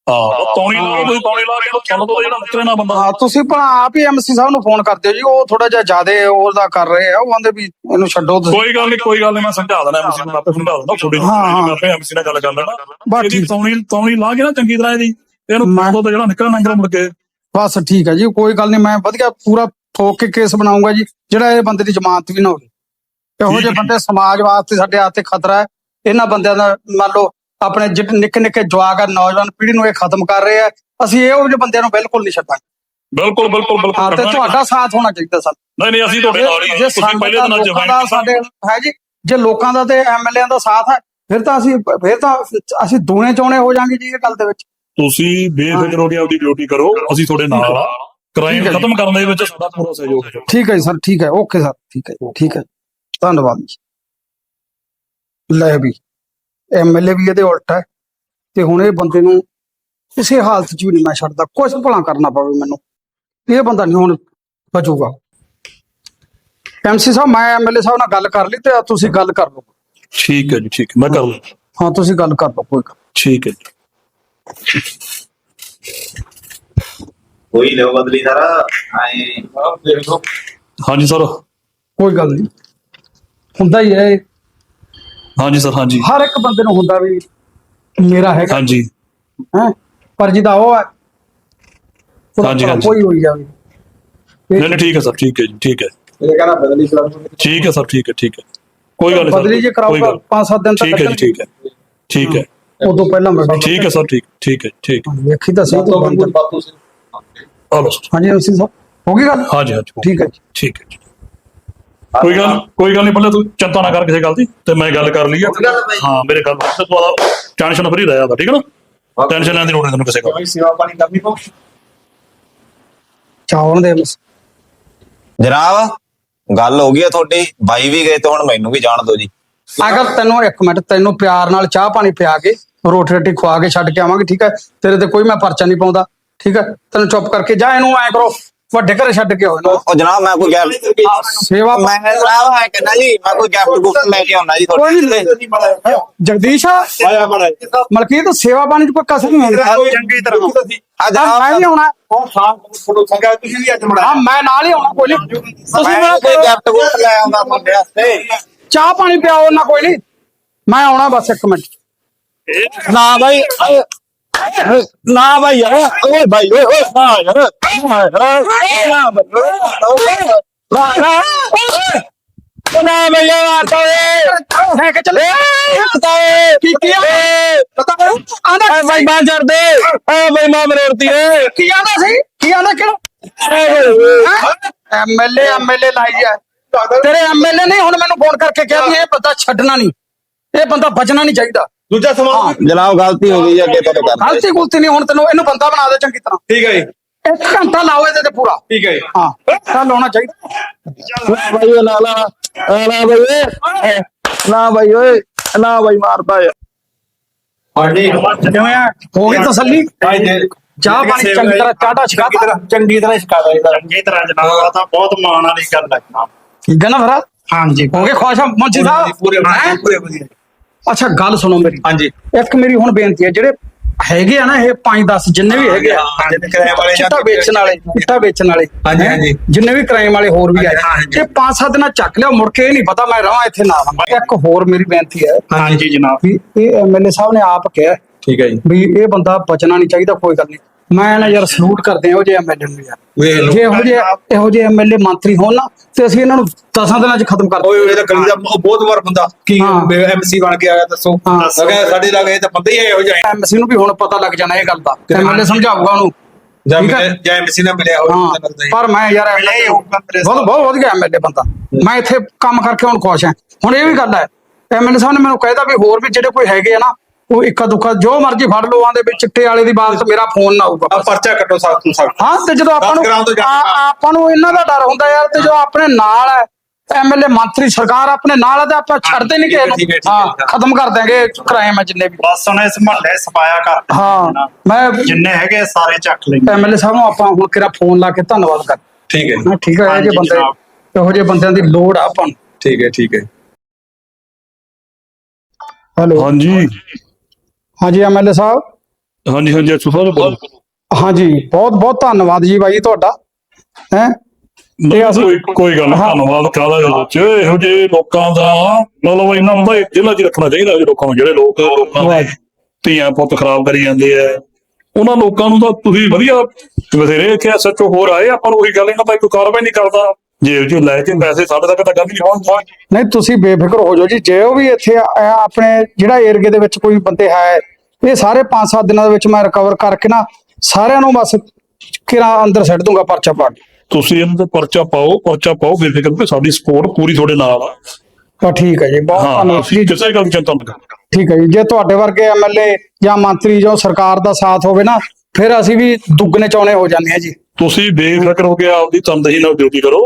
ਹਾਂ। ਤੌਣੀ ਲਾ ਤੌਣੀ ਲਾ ਕੇ ਚੱਲ ਦੋ ਜਿਹੜਾ ਨਿਕਲੇ ਨਾ ਬੰਦਾ। ਹਾਂ ਤੁਸੀਂ ਪਰ ਆਪ ਹੀ ਐਮਸੀ ਸਾਹਿਬ ਨੂੰ ਫੋਨ ਕਰ ਦਿਓ ਜੀ ਉਹ ਥੋੜਾ ਜਿਹਾ ਜ਼ਿਆਦਾ ਉਹਦਾ ਕਰ ਰਹੇ ਆ ਉਹ ਕਹਿੰਦੇ ਵੀ ਇਹਨੂੰ ਛੱਡੋ ਤੁਸੀਂ। ਕੋਈ ਗੱਲ ਨਹੀਂ ਕੋਈ ਗੱਲ ਨਹੀਂ ਮੈਂ ਸਮਝਾ ਦੇਣਾ ਐਮਸੀ ਨੂੰ ਆਪੇ ਸਮਝਾ ਹਾਂ, ਹਾਂ। ਮੈਂ ਆਪੇ ਐਮਸੀ ਨਾਲ ਗੱਲ ਕਰ ਲੈਣਾ। ਇਹਦੀ ਤੌਣੀ ਤੌਣੀ ਲਾ ਕੇ ਨਾ ਚੰਗੀ ਤਰ੍ਹਾਂ ਇਹਦੀ ਇਹਨੂੰ ਮਾਰੋ ਤਾਂ ਜਿਹੜਾ ਨਿਕਲਣਾ ਨਿਕਲ ਮੁੜ ਕੇ। ਬਸ ਠੀਕ ਹੈ ਜੀ ਕੋਈ ਗੱਲ ਨਹੀਂ ਮੈਂ ਵਧੀਆ ਪੂਰਾ ਠੋਕ ਕੇ ਕੇਸ ਬਣਾਉਂਗਾ ਜੀ ਜਿਹੜਾ ਇਹ ਬੰਦੇ ਦੀ ਜ਼ਮਾਨਤ ਵੀ ਨਾ ਹੋਵੇ। ਇਹੋ ਜਿਹੇ ਹੈ। ਬੰਦੇ ਸਮਾਜ ਵਾਸਤੇ ਸਾਡੇ ਹੱਥ ਤੇ ਖਤਰਾ ਹੈ ਇਹਨਾਂ ਬੰਦਿਆਂ ਦਾ ਮੰਨ ਲਓ ਆਪਣੇ ਨਿੱਕੇ ਨਿੱਕੇ ਜਵਾਕ ਆ ਨੌਜਵਾਨ ਪੀੜ੍ਹੀ ਨੂੰ ਇਹ ਖਤਮ ਕਰ ਰਹੇ ਆ। ਅਸੀਂ ਇਹੋ ਜਿਹੇ ਬੰਦਿਆਂ ਨੂੰ ਬਿਲਕੁਲ ਨਹੀਂ ਛੱਡਾਂਗੇ ਬਿਲਕੁਲ ਬਿਲਕੁਲ ਹਾਂ ਬਿਲਕੁਲ ਤੇ ਤੁਹਾਡਾ ਸਾਥ ਹੋਣਾ ਚਾਹੀਦਾ ਸਾਨੂੰ। ਨਹੀਂ ਨਹੀਂ ਅਸੀਂ ਤੁਹਾਡੇ ਨਾਲ ਹੀ ਤੁਸੀਂ ਪਹਿਲੇ ਦਿਨਾਂ ਚ ਲੋਕਾਂ ਦਾ ਸਾਡੇ ਹੈ ਜੀ ਜੇ ਲੋਕਾਂ ਦਾ ਤੇ ਐਮਐਲਏ ਦਾ ਸਾਥ ਹੈ ਫਿਰ ਤਾਂ ਅਸੀਂ ਫਿਰ ਤਾਂ ਅਸੀਂ ਦੂਣੇ ਚੌਣੇ ਹੋ ਜਾਾਂਗੇ ਜੀ ਇਹ ਗੱਲ ਦੇ ਵਿੱਚ। ਤੁਸੀਂ ਬੇਫਿਕਰ ਹੋ ਕੇ ਆਪਦੀ ਡਿਊਟੀ ਕਰੋ ਅਸੀਂ ਤੁਹਾਡੇ ਨਾਲ ਆ। ਕ੍ਰਾਈਮ। ਖਤਮ ਕਰਨ ਦੇ ਵਿੱਚ ਸਾਡਾ ਪੂਰਾ ਸਹਿਯੋਗ ਹੈ। ਠੀਕ ਹੈ ਜੀ ਸਰ ਠੀਕ ਹੈ ਓਕੇ ਸਰ ਠੀਕ ਹੈ ਠੀਕ ਹੈ ਧੰਨਵਾਦ ਜੀ। ਲੈ ਵੀ। ਐਮਐਲਏ ਵੀ ਇਹਦੇ ਉਲਟ ਹੈ ਤੇ ਹੁਣ ਇਹ ਬੰਦੇ ਨੂੰ ਕਿਸੇ ਹਾਲਤ 'ਚ ਵੀ ਨਹੀਂ ਮੈਂ ਛੱਡਦਾ ਕੁਛ ਭਲਾ ਕਰਨਾ ਪਵੇ ਮੈਨੂੰ। ਇਹ ਬੰਦਾ ਨਹੀਂ ਹੁਣ ਬਚੂਗਾ। ਐਮਸੀ ਸਾਹਿਬ ਮੈਂ ਐਮਐਲਏ ਸਾਹਿਬ ਨਾਲ ਗੱਲ ਕਰ ਲਈ ਤੇ ਤੁਸੀਂ ਗੱਲ ਕਰ ਲਓ। ਠੀਕ ਹੈ ਜੀ ਠੀਕ ਹੈ। ਮੈਂ ਕਰ ਲਵਾਂ ਹਾਂ ਤੁਸੀਂ ਗੱਲ ਕਰ ਲਓ ਕੋਈ ਗੱਲ ਠੀਕ ਹੈ ਜੀ। ਕੋਈ ਲਿਓ ਬਦਲੀ ਸਾਰਾ ਆਏ। ਹਾਂਜੀ ਸਰ। ਕੋਈ ਗੱਲ ਨਹੀਂ। ਹੁੰਦਾ ਹੀ ਹੈ ਇਹ। ਹਾਂਜੀ ਸਰ ਹਾਂਜੀ। ਹਰ ਇੱਕ ਬੰਦੇ ਨੂੰ ਹੁੰਦਾ ਵੀ ਮੇਰਾ ਹੈਗਾ। ਹਾਂਜੀ। ਹੈ? ਪਰ ਜਿਹਦਾ ਉਹ ਹੈ ਉਹਦਾ ਹਾਂਜੀ, ਹਾਂਜੀ। ਕੋਈ ਹੋਈ ਜਾਵੇ। ਨਹੀਂ ਨਹੀਂ ਠੀਕ ਹੈ ਸਰ ਠੀਕ ਹੈ ਜੀ ਠੀਕ ਹੈ। ਇਹ ਕਹਿੰਦਾ ਬਦਲੀ ਕਰਾਉਂ ਠੀਕ ਹੈ ਸਰ ਠੀਕ ਹੈ ਠੀਕ ਹੈ। ਕੋਈ ਗੱਲ ਨਹੀਂ ਸਰ, ਬਦਲੀ ਜੇ ਕਰਾਊਗਾ ਗੱਲ। 5-7 ਦਿਨ ਤੱਕ ਠੀਕ ਹੈ ਜੀ ਠੀਕ ਹੈ। ਠੀਕ ਹੈ। ਉਦੋਂ ਪਹਿਲਾਂ ਮੈਂ ਠੀਕ ਹੈ ਸਰ ਠੀਕ ਠੀਕ ਹੈ ਠੀਕ ਹੈ। ਵੇਖੀ ਤਾਂ ਸਹੀ ਤੋਂ। ਬੰਦ ਬਾਤੂ ਸੇ ਸਰ। ਹਾਂਜੀ ਹੋ ਗਈ ਗੱਲ? ਹਾਂਜੀ ਹਾਂਜੀ ਠੀਕ ਹੈ ਜੀ। ਠੀਕ ਹੈ ਜੀ। ਕੋਈ ਗੱਲ ਕੋਈ ਗੱਲ ਨਹੀਂ ਬੱਲੇ ਤੂੰ ਚਿੰਤਾ ਨਾ ਕਰ ਕਿਸੇ ਗੱਲ ਦੀ ਤੇ ਮੈਂ ਗੱਲ ਕਰ ਲਈ ਆ। ਕੋਈ ਗੱਲ ਨਹੀਂ। ਹਾਂ ਮੇਰੇ ਗੱਲ ਤੇ ਤੂੰ ਆਦਾ ਟੈਨਸ਼ਨ ਫਰੀ ਰਹਿ ਜਾਂਦਾ ਠੀਕ ਹੈ ਨਾ? ਟੈਨਸ਼ਨ ਲੈਣ ਦੀ ਲੋੜ ਨਹੀਂ ਤੈਨੂੰ ਕਿਸੇ ਗੱਲ ਸੇਵਾ ਪਾਣੀ ਕਰਨੀ ਪਊ। ਚਾਵਣ ਦੇ ਬਸ। ਜਨਾਬ ਗੱਲ ਹੋ ਗਈ ਆ ਤੁਹਾਡੀ ਬਾਈ ਵੀ ਗਏ ਤੇ ਹੁਣ ਮੈਨੂੰ ਵੀ ਜਾਣ ਦਿਓ ਜੀ। ਅਗਰ ਤੈਨੂੰ ਇੱਕ ਮਿੰਟ ਤੈਨੂੰ ਪਿਆਰ ਨਾਲ ਚਾਹ ਪਾਣੀ ਪਿਆ ਕੇ ਰੋਟੀ ਰੋਟੀ ਖਵਾ ਕੇ ਛੱਡ ਕੇ ਆਵਾਂਗੇ ਠੀਕ ਹੈ ਤੇਰੇ ਤੇ ਕੋਈ ਮੈਂ ਪਰਚਾ ਨਹੀਂ ਪਾਉਂਦਾ ਠੀਕ ਹੈ ਤੈਨੂੰ ਚੁੱਪ ਕਰਕੇ ਜਾ ਇਹਨੂੰ ਐ ਕਰੋ। ਵੱਡੇ ਘਰੇ ਛੱਡ ਕੇ ਇਹਨੂੰ ਉਹ ਜਨਾਬ ਮੈਂ ਕੋਈ ਗੱਲ ਸੇਵਾ ਮੈਂ ਜਨਾਬ ਹੈ ਕਹਿੰਦਾ ਜੀ ਮੈਂ ਕੋਈ ਗਿਫਟ ਗੁਫਟ ਲੈ ਕੇ ਆਉਣਾ ਜੀ ਤੁਹਾਡੇ ਕੋਈ ਨਹੀਂ ਜਗਦੀਸ਼ ਆਇਆ ਬੜਾ ਮਲਕੀਤ ਸੇਵਾ ਪਾਣੀ ਚ ਕੋਈ ਕਸਰ ਨਹੀਂ ਹੁੰਦੀ ਚੰਗੀ ਤਰ੍ਹਾਂ ਆ ਜਨਾਬ ਮੈਂ ਵੀ ਆਉਣਾ। ਉਹ ਸਾਹ ਫੋਟੋ ਸੰਗਾ ਤੁਸੀਂ ਵੀ ਅੱਜ ਹਾਂ ਬਣਾਇਆ ਮੈਂ ਨਾਲ ਹੀ ਆਉਣਾ ਕੋਈ ਨਹੀਂ। ਤੁਸੀਂ ਮੈਂ ਮੇਰਾ ਕੋਈ ਗਿਫਟ ਗੁਫਟ ਲੈ ਆਉਂਦਾ ਤੁਹਾਡੇ ਵਾਸਤੇ। ਚਾਹ ਪਾਣੀ ਪਿਆਓ ਨਾ ਕੋਈ ਨਹੀਂ। ਮੈਂ ਆਉਣਾ ਬਸ ਇੱਕ ਮਿੰਟ। ਨਾ ਬਾਈ ਨਾ ਬਾਈ ਯਾਰ ਓਏ ਬਾਈ ਓਏ ਓਏ ਨਾ ਯਾਰ ਨਾ ਯਾਰ ਨਾ ਬਾਈ ਨਾ ਨਾ ਨਾ ਬਾਈ ਯਾਰ ਤੋਏ ਲੈ ਕੇ ਚੱਲੇ ਤੋਏ ਕੀ ਕੀ ਪਤਾ ਆਂਦਾ ਬਾਈ ਬਾਹਰ ਛੱਡ ਦੇ ਓ ਬਾਈ ਮਾਂ ਮਰੋੜਤੀ ਏ ਕੀ ਆਂਦਾ ਸੀ ਕੀ ਆਂਦਾ ਕਿਹੜਾ ਐਮਐਲਏ ਐਮਐਲਏ ਲਾਈ ਆ ਤੇਰੇ ਐਮਐਲਏ ਨੇ ਹੁਣ ਮੈਨੂੰ ਫੋਨ ਕਰਕੇ ਕਿਹਾ ਵੀ ਇਹ ਬੰਦਾ ਛੱਡਣਾ ਨਹੀਂ ਇਹ ਬੰਦਾ ਬਚਣਾ ਨਹੀਂ ਚਾਹੀਦਾ ਦੂਜਾ ਸਵਾਲ ਜਨਾਬ ਗਲਤੀ ਹੋ ਗਈ ਅੱਗੇ ਤੋਂ ਕਰ ਗਲਤੀ ਗੁਲਤੀ ਨਹੀਂ ਹੁਣ ਤੈਨੂੰ ਇਹਨੂੰ ਬੰਦਾ ਬਣਾ ਦੇ ਚੰਗੀ ਤਰ੍ਹਾਂ। ਠੀਕ ਹੈ ਜੀ। ਇੱਕ ਘੰਟਾ ਲਾਓ ਇਹਦੇ ਤੇ ਪੂਰਾ। ਠੀਕ ਹੈ ਜੀ। ਹਾਂ ਤਾਂ ਲਾਉਣਾ ਚਾਹੀਦਾ। ਬਾਈ ਓਏ ਨਾ ਨਾ ਨਾ ਓਏ। ਨਾ ਬਾਈ ਓਏ ਨਾ ਬਾਈ ਮਾਰਦਾ ਯਾਰ ਹਾਂਜੀ। ਕਿਵੇਂ ਆ? ਹੋ ਗਈ ਤਸੱਲੀ? ਚਾਹ ਪਾਣੀ ਚੰਗੀ ਤਰ੍ਹਾਂ ਚਾਟਾ ਛਕਾ ਚੰਗੀ ਤਰ੍ਹਾਂ ਚੰਗੀ ਤਰ੍ਹਾਂ ਛਕਾ ਦਾ ਚੰਗੀ ਤਰ੍ਹਾਂ ਜਨਾਬ ਆ ਤਾਂ ਬਹੁਤ ਮਾਣ ਵਾਲੀ ਗੱਲ ਹੈ ਜਨਾਬ। ਠੀਕ ਹੈ ਨਾ ਫਿਰ। ਹਾਂਜੀ। ਹੋ ਗਏ ਖੁਸ਼ ਆ। ਮੁੰਚੀ ਸਾਹਿਬ ਪੂਰੇ ਹੈਂ? ਪੂਰੇ ਵਧੀਆ। ਅੱਛਾ ਗੱਲ ਸੁਣੋ ਮੇਰੀ। ਹਾਂਜੀ। ਇੱਕ ਮੇਰੀ ਹੁਣ ਬੇਨਤੀ ਹੈ ਜਿਹੜੇ ਹੈਗੇ ਆ ਨਾ ਇਹ 5 10 ਜਿੰਨੇ ਵੀ ਹੈਗੇ ਆ ਜਿਹੜੇ ਕਿਰਾਏ ਵਾਲੇ ਚਿੱਟਾ ਵੇਚਣ ਵਾਲੇ ਚਿੱਟਾ ਵੇਚਣ ਵਾਲੇ ਹਾਂਜੀ, ਹੈਂ? ਹਾਂਜੀ। ਜਿੰਨੇ ਵੀ ਕ੍ਰਾਈਮ ਵਾਲੇ ਹੋਰ ਵੀ ਆਏ। ਹਾਂਜੀ। ਇਹ 5-7 ਦਿਨਾਂ ਚੱਕ ਲਿਆ ਮੁੜ ਕੇ ਇਹ ਨਹੀਂ ਪਤਾ ਮੈਂ ਰਹਾਂ ਇੱਥੇ ਨਾ ਰਹਾਂ ਇੱਕ ਹੋਰ ਮੇਰੀ ਬੇਨਤੀ ਹੈ ਹਾਂਜੀ। ਜਨਾਬ ਵੀ ਇਹ ਐਮਐਲਏ ਸਾਹਿਬ ਨੇ ਆਪ ਕਿਹਾ ਠੀਕ ਹੈ ਜੀ। ਵੀ ਇਹ ਬੰਦਾ ਬਚਣਾ ਨਹੀਂ ਚਾਹੀਦਾ ਕੋਈ ਗੱਲ ਨਹੀਂ। ਮੈਂ ਨਾ ਯਾਰ ਸਲੂਟ ਕਰਦੇ ਇਹੋ ਜਿਹੇ ਐਮਐਲਏ ਨੂੰ ਯਾਰ। ਵੇਖ ਲਓ। ਜੇ ਇਹੋ ਜਿਹੇ ਇਹੋ ਜਿਹੇ ਐਮਐਲਏ ਮੰਤਰੀ ਹੋਣ ਨਾ ਤੇ ਅਸੀਂ ਇਹਨਾਂ ਨੂੰ 10 ਦਿਨਾਂ 'ਚ ਖਤਮ ਕਰ ਓਏ ਇਹ ਤਾਂ ਗਲੀ ਦਾ ਉਹ ਬਹੁਤ ਵਾਰ ਬੰਦਾ ਕੀ ਹਾਂ। ਐਮਸੀ ਬਣ ਕੇ ਆਇਆ ਦੱਸੋ। ਹਾਂ। ਮੈਂ ਕਿਹਾ ਸਾਡੇ ਲਾਗੇ ਤਾਂ ਬੰਦੇ ਹੀ ਇਹੋ ਜਿਹੇ। ਆ। ਐਮਸੀ ਨੂੰ ਵੀ ਹੁਣ ਪਤਾ ਲੱਗ ਜਾਣਾ ਇਹ ਗੱਲ ਦਾ। ਐਮਐਲਏ ਸਮਝਾਊਗਾ ਉਹਨੂੰ। ਜਾਂ ਠੀਕ ਜਾਂ ਐਮਸੀ ਨਾਲ ਮਿਲਿਆ ਹੋਇਆ ਹਾਂ। ਤਾਂ ਲੱਗਦਾ ਹੀ ਪਰ ਮੈਂ ਯਾਰ ਹੀ MLA ਹੋਊਗਾ ਮੇਰੇ ਬਹੁਤ ਬਹੁਤ ਵਧੀਆ ਐਮਐਲਏ ਬੰਦਾ। ਮੈਂ ਇੱਥੇ ਕੰਮ ਕਰਕੇ ਹੁਣ ਖੁਸ਼ ਹਾਂ। ਹੁਣ ਇਹ ਵੀ ਗੱਲ ਹੈ ਐਮਐਲਏ ਸਾਹਿਬ ਨੇ ਮੈਨੂੰ ਕਹਿਦਾ ਵੀ ਹੋਰ ਵੀ ਜਿਹੜੇ ਕੋਈ ਹੈਗੇ ਆ ਨਾ ਉਹ ਇੱਕਾ ਦੁੱਕਾ ਜੋ ਮਰਜ਼ੀ ਫੜ ਲਓ ਆਂਦੇ ਵਿੱਚ ਚਿੱਟੇ ਵਾਲੇ ਦੀ ਬਾਤ ਮੇਰਾ ਫੋਨ ਨਾ ਆਊਗਾ। ਪਰਚਾ ਕੱਟੋ ਸਾਫ਼ ਤੋਂ ਸਾਫ਼ ਹਾਂ ਤੇ ਜਦੋਂ ਆਪਾਂ ਨੂੰ। ਆ- ਆਪਾਂ ਨੂੰ ਇਹਨਾਂ ਦਾ ਡਰ ਹੁੰਦਾ ਯਾਰ ਤੇ ਜੋ ਆਪਣੇ ਨਾਲ ਹੈ ਐਮਐਲਏ ਮੰਤਰੀ ਸਰਕਾਰ ਆਪਣੇ ਨਾਲ ਹੈ ਤੇ ਆਪਾਂ ਛੱਡਦੇ ਨਹੀਂ ਕਿਸੇ ਠੀਕ ਹੈ, ਠੀਕ ਹੈ, ਨੂੰ ਠੀਕ ਹੈ। ਹਾਂ ਖਤਮ ਕਰ ਦਾਂਗੇ ਕ੍ਰਾਈਮ ਜਿੰਨੇ ਵੀ। ਬਸ ਹੁਣ ਇਸ ਮਹੱਲੇ ਸਫਾਇਆ ਕਰ। ਹਾਂ ਮੈਂ ਜਿੰਨੇ ਹੈਗੇ ਸਾਰੇ ਚੱਕ ਲੈਂਦੇ। ਐਮਐਲਏ ਸਾਹਿਬ ਨੂੰ ਆਪਾਂ ਹੁਣ ਕਿਹੜਾ ਫੋਨ ਲਾ ਕੇ ਧੰਨਵਾਦ ਕਰ। ਠੀਕ ਹੈ। ਹਾਂ ਠੀਕ ਹੈ ਇਹ ਹਾਂਜੀ ਜੇ ਬੰਦੇ। ਇਹੋ ਜਿਹੇ ਬੰਦਿਆਂ ਦੀ ਲੋੜ ਆ ਆਪਾਂ ਨੂੰ। ਠੀਕ ਹੈ ਠੀਕ ਹੈ। ਹੈਲੋ। ਹਾਂਜੀ। ਹਾਂਜੀ ਐਮਐਲਏ ਸਾਹਿਬ। ਹਾਂਜੀ ਹਾਂਜੀ ਸਾਹਿਬ ਬੋਲ। ਹਾਂਜੀ ਬਹੁਤ ਬਹੁਤ ਧੰਨਵਾਦ ਜੀ ਬਾਈ ਤੁਹਾਡਾ ਹੈ। ਅਸੀਂ ਕੋਈ ਕੋਈ ਗੱਲ ਨੀ, ਹਾਂ। ਧੰਨਵਾਦ ਕਾਹਦਾ ਇਹਦੇ ਵਿੱਚ। ਇਹੋ ਜਿਹੇ ਲੋਕਾਂ ਦਾ ਮਤਲਬ ਇਹਨਾਂ ਨੂੰ ਤਾਂ ਜ਼ਿਲ੍ਹਾ 'ਚ ਹੀ ਰੱਖਣਾ ਚਾਹੀਦਾ ਇਹ ਲੋਕਾਂ ਨੂੰ ਜਿਹੜੇ ਲੋਕ ਲੋਕਾਂ ਦੇ ਧੀਆਂ ਪੁੱਤ ਖਰਾਬ ਕਰੀ ਜਾਂਦੇ ਆ। ਉਹਨਾਂ ਲੋਕਾਂ ਨੂੰ ਤਾਂ ਤੁਸੀਂ ਵਧੀਆ ਬਥੇਰੇ ਕਿ ਸੱਚੋ ਹੋਰ ਆਏ ਆਪਾਂ ਨੂੰ ਉਹੀ ਗੱਲ ਇਹਨਾਂ ਦਾ ਕੋਈ ਕਾਰਵਾਈ ਨਹੀਂ ਕਰਦਾ। ਜੇਬ 'ਚ ਲੈ ਕੇ ਪੈਸੇ ਸਾਡੇ ਤੱਕ ਤਾਂ ਗੱਲ ਨਹੀਂ ਪਹੁੰਚਦੀ ਨਹੀਂ ਤੁਸੀਂ ਬੇਫਿਕਰ ਹੋ ਜਾਓ ਜੀ। ਜੇ ਉਹ ਵੀ ਇੱਥੇ ਆਪਣੇ ਜਿਹੜਾ ਏਰੀਏ ਦੇ ਵਿੱਚ ਕੋਈ ਬੰਦੇ ਹੈ ਇਹ ਸਾਰੇ 5-7 ਦਿਨਾਂ ਦੇ ਵਿੱਚ ਮੈਂ ਰਿਕਵਰ ਕਰਕੇ ਨਾ ਸਾਰਿਆਂ ਨੂੰ ਬਸ ਕਿਰਾ ਅੰਦਰ ਸੱਟ ਦੂੰਗਾ ਪਰਚਾ ਪਾ ਕੇ। ਤੁਸੀਂ ਇਹਨਾਂ ਤੇ ਪਰਚਾ ਪਾਓ ਪਰਚਾ ਪਾਓ ਬੇਫਿਕਰ ਤੇ ਸਾਡੀ ਸਪੋਰਟ ਪੂਰੀ ਤੁਹਾਡੇ ਨਾਲ ਆ। ਤਾਂ ਠੀਕ ਹੈ ਜੀ ਬਹੁਤ ਹਾਂ ਧੰਨਵਾਦ। ਅਸੀਂ ਕਿਸੇ ਗੱਲ ਦੀ ਚਿੰਤਾ ਨਾ ਕਰੋ। ਠੀਕ ਹੈ ਜੀ ਜੇ ਤੁਹਾਡੇ ਵਰਗੇ ਐਮਐਲਏ ਜਾਂ ਮੰਤਰੀ ਜਾਂ ਸਰਕਾਰ ਦਾ ਸਾਥ ਹੋਵੇ ਨਾ ਫਿਰ ਅਸੀਂ ਵੀ ਦੁੱਗਣੇ ਚੌਣੇ ਹੋ ਜਾਂਦੇ ਹਾਂ ਜੀ। ਤੁਸੀਂ ਬੇਫਿਕਰ ਹੋ ਕੇ ਆਪਦੀ ਤਨਦੇਹੀ ਨਾਲ ਡਿਊਟੀ ਕਰੋ।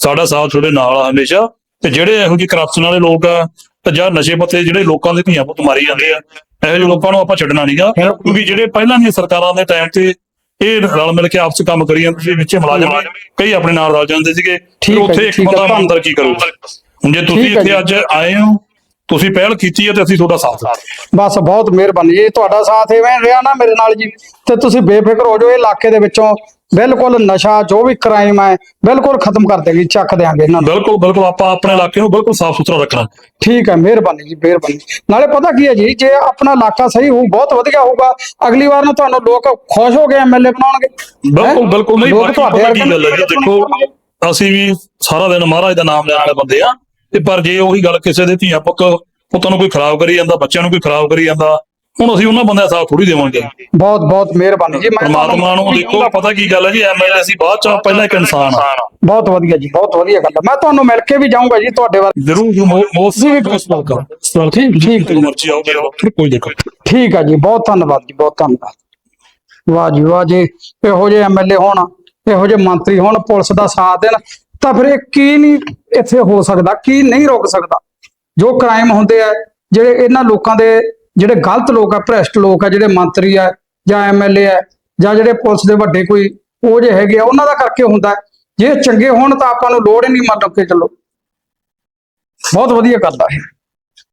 ਸਾਡਾ ਸਾਥ ਤੁਹਾਡੇ ਨਾਲ ਆ ਹਮੇਸ਼ਾ। ਤੇ ਜਿਹੜੇ ਇਹੋ ਜਿਹੇ ਕਰਪਸ਼ਨ ਵਾਲੇ ਲੋਕ ਆ ਤੇ ਜਾਂ ਨਸ਼ੇ ਪੱਤੇ ਜਿਹੜੇ ਲੋਕਾਂ ਦੇ ਧੀਆਂ ਪੁੱਤ ਮਾਰੀ ਜਾਂਦੇ ਆ ਇਹੋ ਜਿਹੇ ਲੋਕਾਂ ਨੂੰ ਆਪਾਂ ਛੱਡਣਾ ਨਹੀਂਗਾ ਕਿਉਂਕਿ ਜਿਹੜੇ ਪਹਿਲਾਂ ਦੀਆਂ ਸਰਕਾਰਾਂ ਦੇ ਟਾਈਮ ਤੇ ਇਹ ਰਲ ਮਿਲ ਕੇ ਆਪਸ ਕੰਮ ਕਰੀ ਜਾਂਦੇ ਸੀ ਵਿੱਚੇ ਮੁਲਾਜ਼ਮ ਕਈ ਆਪਣੇ ਨਾਲ ਰਲ ਜਾਂਦੇ ਸੀਗੇ। ਫਿਰ ਉੱਥੇ ਇੱਕ ਬੰਦਾ। ਮੰਦਰ ਕੀ ਕਰੂਗਾ ਹੁਣ ਜੇ ਤੁਸੀਂ ਇੱਥੇ। ਅੱਜ ਆਏ ਹੋ ਤੁਸੀਂ ਪਹਿਲ ਕੀਤੀ ਹੈ ਤੇ ਅਸੀਂ ਤੁਹਾਡਾ ਸਾਥ ਦਿੱਤਾ ਬਸ ਬਹੁਤ ਮਿਹਰਬਾਨੀ। ਜੀ ਤੁਹਾਡਾ ਸਾਥ ਐਵੇਂ ਰਿਹਾ ਨਾ ਮੇਰੇ ਨਾਲ ਜੀ ਤੇ ਤੁਸੀਂ ਬੇਫਿਕਰ ਹੋ ਜਾਓ ਇਹ ਇਲਾਕੇ ਦੇ ਵਿੱਚੋਂ ਬਿਲਕੁਲ ਨਸ਼ਾ ਜੋ ਵੀ ਕ੍ਰਾਈਮ ਹੈ ਬਿਲਕੁਲ ਖਤਮ ਕਰ ਦੇਗੀ ਚੱਕ ਦਿਆਂਗੇ ਇਹਨਾਂ ਨੂੰ। ਬਿਲਕੁਲ ਬਿਲਕੁਲ ਆਪਾਂ ਆਪਣੇ ਇਲਾਕੇ ਨੂੰ ਬਿਲਕੁਲ ਸਾਫ਼ ਸੁਥਰਾ ਰੱਖਣਾ। ਠੀਕ ਹੈ ਮਿਹਰਬਾਨੀ ਜੀ ਮਿਹਰਬਾਨੀ। ਨਾਲੇ ਪਤਾ ਕੀ ਹੈ ਜੀ ਜੇ ਆਪਣਾ ਇਲਾਕਾ ਸਹੀ ਹੋਊ ਬਹੁਤ ਵਧੀਆ ਹੋਊਗਾ। ਅਗਲੀ ਵਾਰ ਨੂੰ ਤੁਹਾਨੂੰ ਲੋਕ ਖੁਸ਼ ਹੋ ਕੇ ਐਮਐਲਏ ਬਣਾਉਣਗੇ। ਬਿਲਕੁਲ? ਬਿਲਕੁਲ ਨਹੀਂ ਲੋਕ ਤੁਹਾਡੇ ਕੀ ਗੱਲ ਹੈ ਜੀ ਦੇਖੋ ਅਸੀਂ ਵੀ ਸਾਰਾ ਦਿਨ ਮਹਾਰਾਜ ਦਾ ਨਾਮ ਲੈਣ ਵਾਲੇ ਬੰਦੇ ਆ ਤੇ ਪਰ ਜੇ ਉਹੀ ਗੱਲ ਕਿਸੇ ਦੇ ਧੀਆ ਪੁੱਤ ਪੁੱਤਾਂ ਨੂੰ ਕੋਈ ਖਰਾਬ ਕਰੀ ਜਾਂਦਾ ਬੱਚਿਆਂ ਨੂੰ ਕੋਈ ਖਰਾਬ ਕਰੀ ਜਾਂਦਾ ਹੁਣ ਅਸੀਂ ਉਹਨਾਂ ਬੰਦਿਆਂ ਦਾ ਸਾਥ ਥੋੜੀ ਦੇਵਾਂਗੇ। ਬਹੁਤ ਬਹੁਤ ਮਿਹਰਬਾਨੀ ਜੀ। ਮੈਂ ਪਰਮਾਤਮਾ ਨੂੰ ਦੇਖੋ ਪਤਾ ਕੀ ਗੱਲ ਹੈ ਜੀ ਐਮਐਲਏ ਸੀ ਬਾਅਦ ਚ ਪਹਿਲਾਂ ਇੱਕ ਇਨਸਾਨ ਆ। ਬਹੁਤ ਵਧੀਆ ਜੀ ਬਹੁਤ ਵਧੀਆ ਗੱਲ ਮੈਂ ਤੁਹਾਨੂੰ ਮਿਲ ਕੇ ਵੀ ਜਾਊਂਗਾ ਜੀ ਤੁਹਾਡੇ ਵੱਲ। ਜ਼ਰੂਰ ਮੋਸਟ ਮੋਸਟ ਵੈਲਕਮ ਸਵਾਲ ਠੀਕ ਠੀਕ। ਤੇ ਮਰਜ਼ੀ ਆਓ ਮੇਰੇ ਕੋਈ ਦੇਖੋ ਠੀਕ ਹੈ ਜੀ ਬਹੁਤ ਧੰਨਵਾਦ ਜੀ ਬਹੁਤ ਧੰਨਵਾਦ। ਵਾਹ ਜੀ ਵਾਹ ਜੀ ਇਹੋ ਜਿਹੇ ਐਮਐਲਏ ਹੋਣ ਇਹੋ ਜਿਹੇ ਮੰਤਰੀ ਹੋਣ ਪੁਲਿਸ ਦਾ ਸਾਥ ਦੇਣ ਤਾਂ ਫਿਰ ਇਹ ਕੀ ਨਹੀਂ ਇੱਥੇ ਹੋ ਸਕਦਾ, ਕੀ ਨਹੀਂ ਰੋਕ ਸਕਦਾ? ਜੋ ਕ੍ਰਾਈਮ ਹੁੰਦੇ ਆ, ਜਿਹੜੇ ਇਹਨਾਂ ਲੋਕਾਂ ਦੇ, ਜਿਹੜੇ ਗਲਤ ਲੋਕ ਆ, ਭ੍ਰਿਸ਼ਟ ਲੋਕ ਆ, ਜਿਹੜੇ ਮੰਤਰੀ ਆ, ਜਾਂ ਐਮਐਲਏ ਆ, ਜਾਂ ਜਿਹੜੇ ਪੁਲਿਸ ਦੇ ਵੱਡੇ ਕੋਈ ਉਹ ਜੇ ਹੈਗੇ ਆ, ਉਹਨਾਂ ਦਾ ਕਰਕੇ ਹੁੰਦਾ। ਜੇ ਚੰਗੇ ਹੋਣ ਤਾਂ ਆਪਾਂ ਨੂੰ ਲੋੜ ਹੀ ਨਹੀਂ ਮੰਨ ਕੇ ਚੱਲੋ। ਬਹੁਤ ਵਧੀਆ ਕਰਦਾ ਹੈ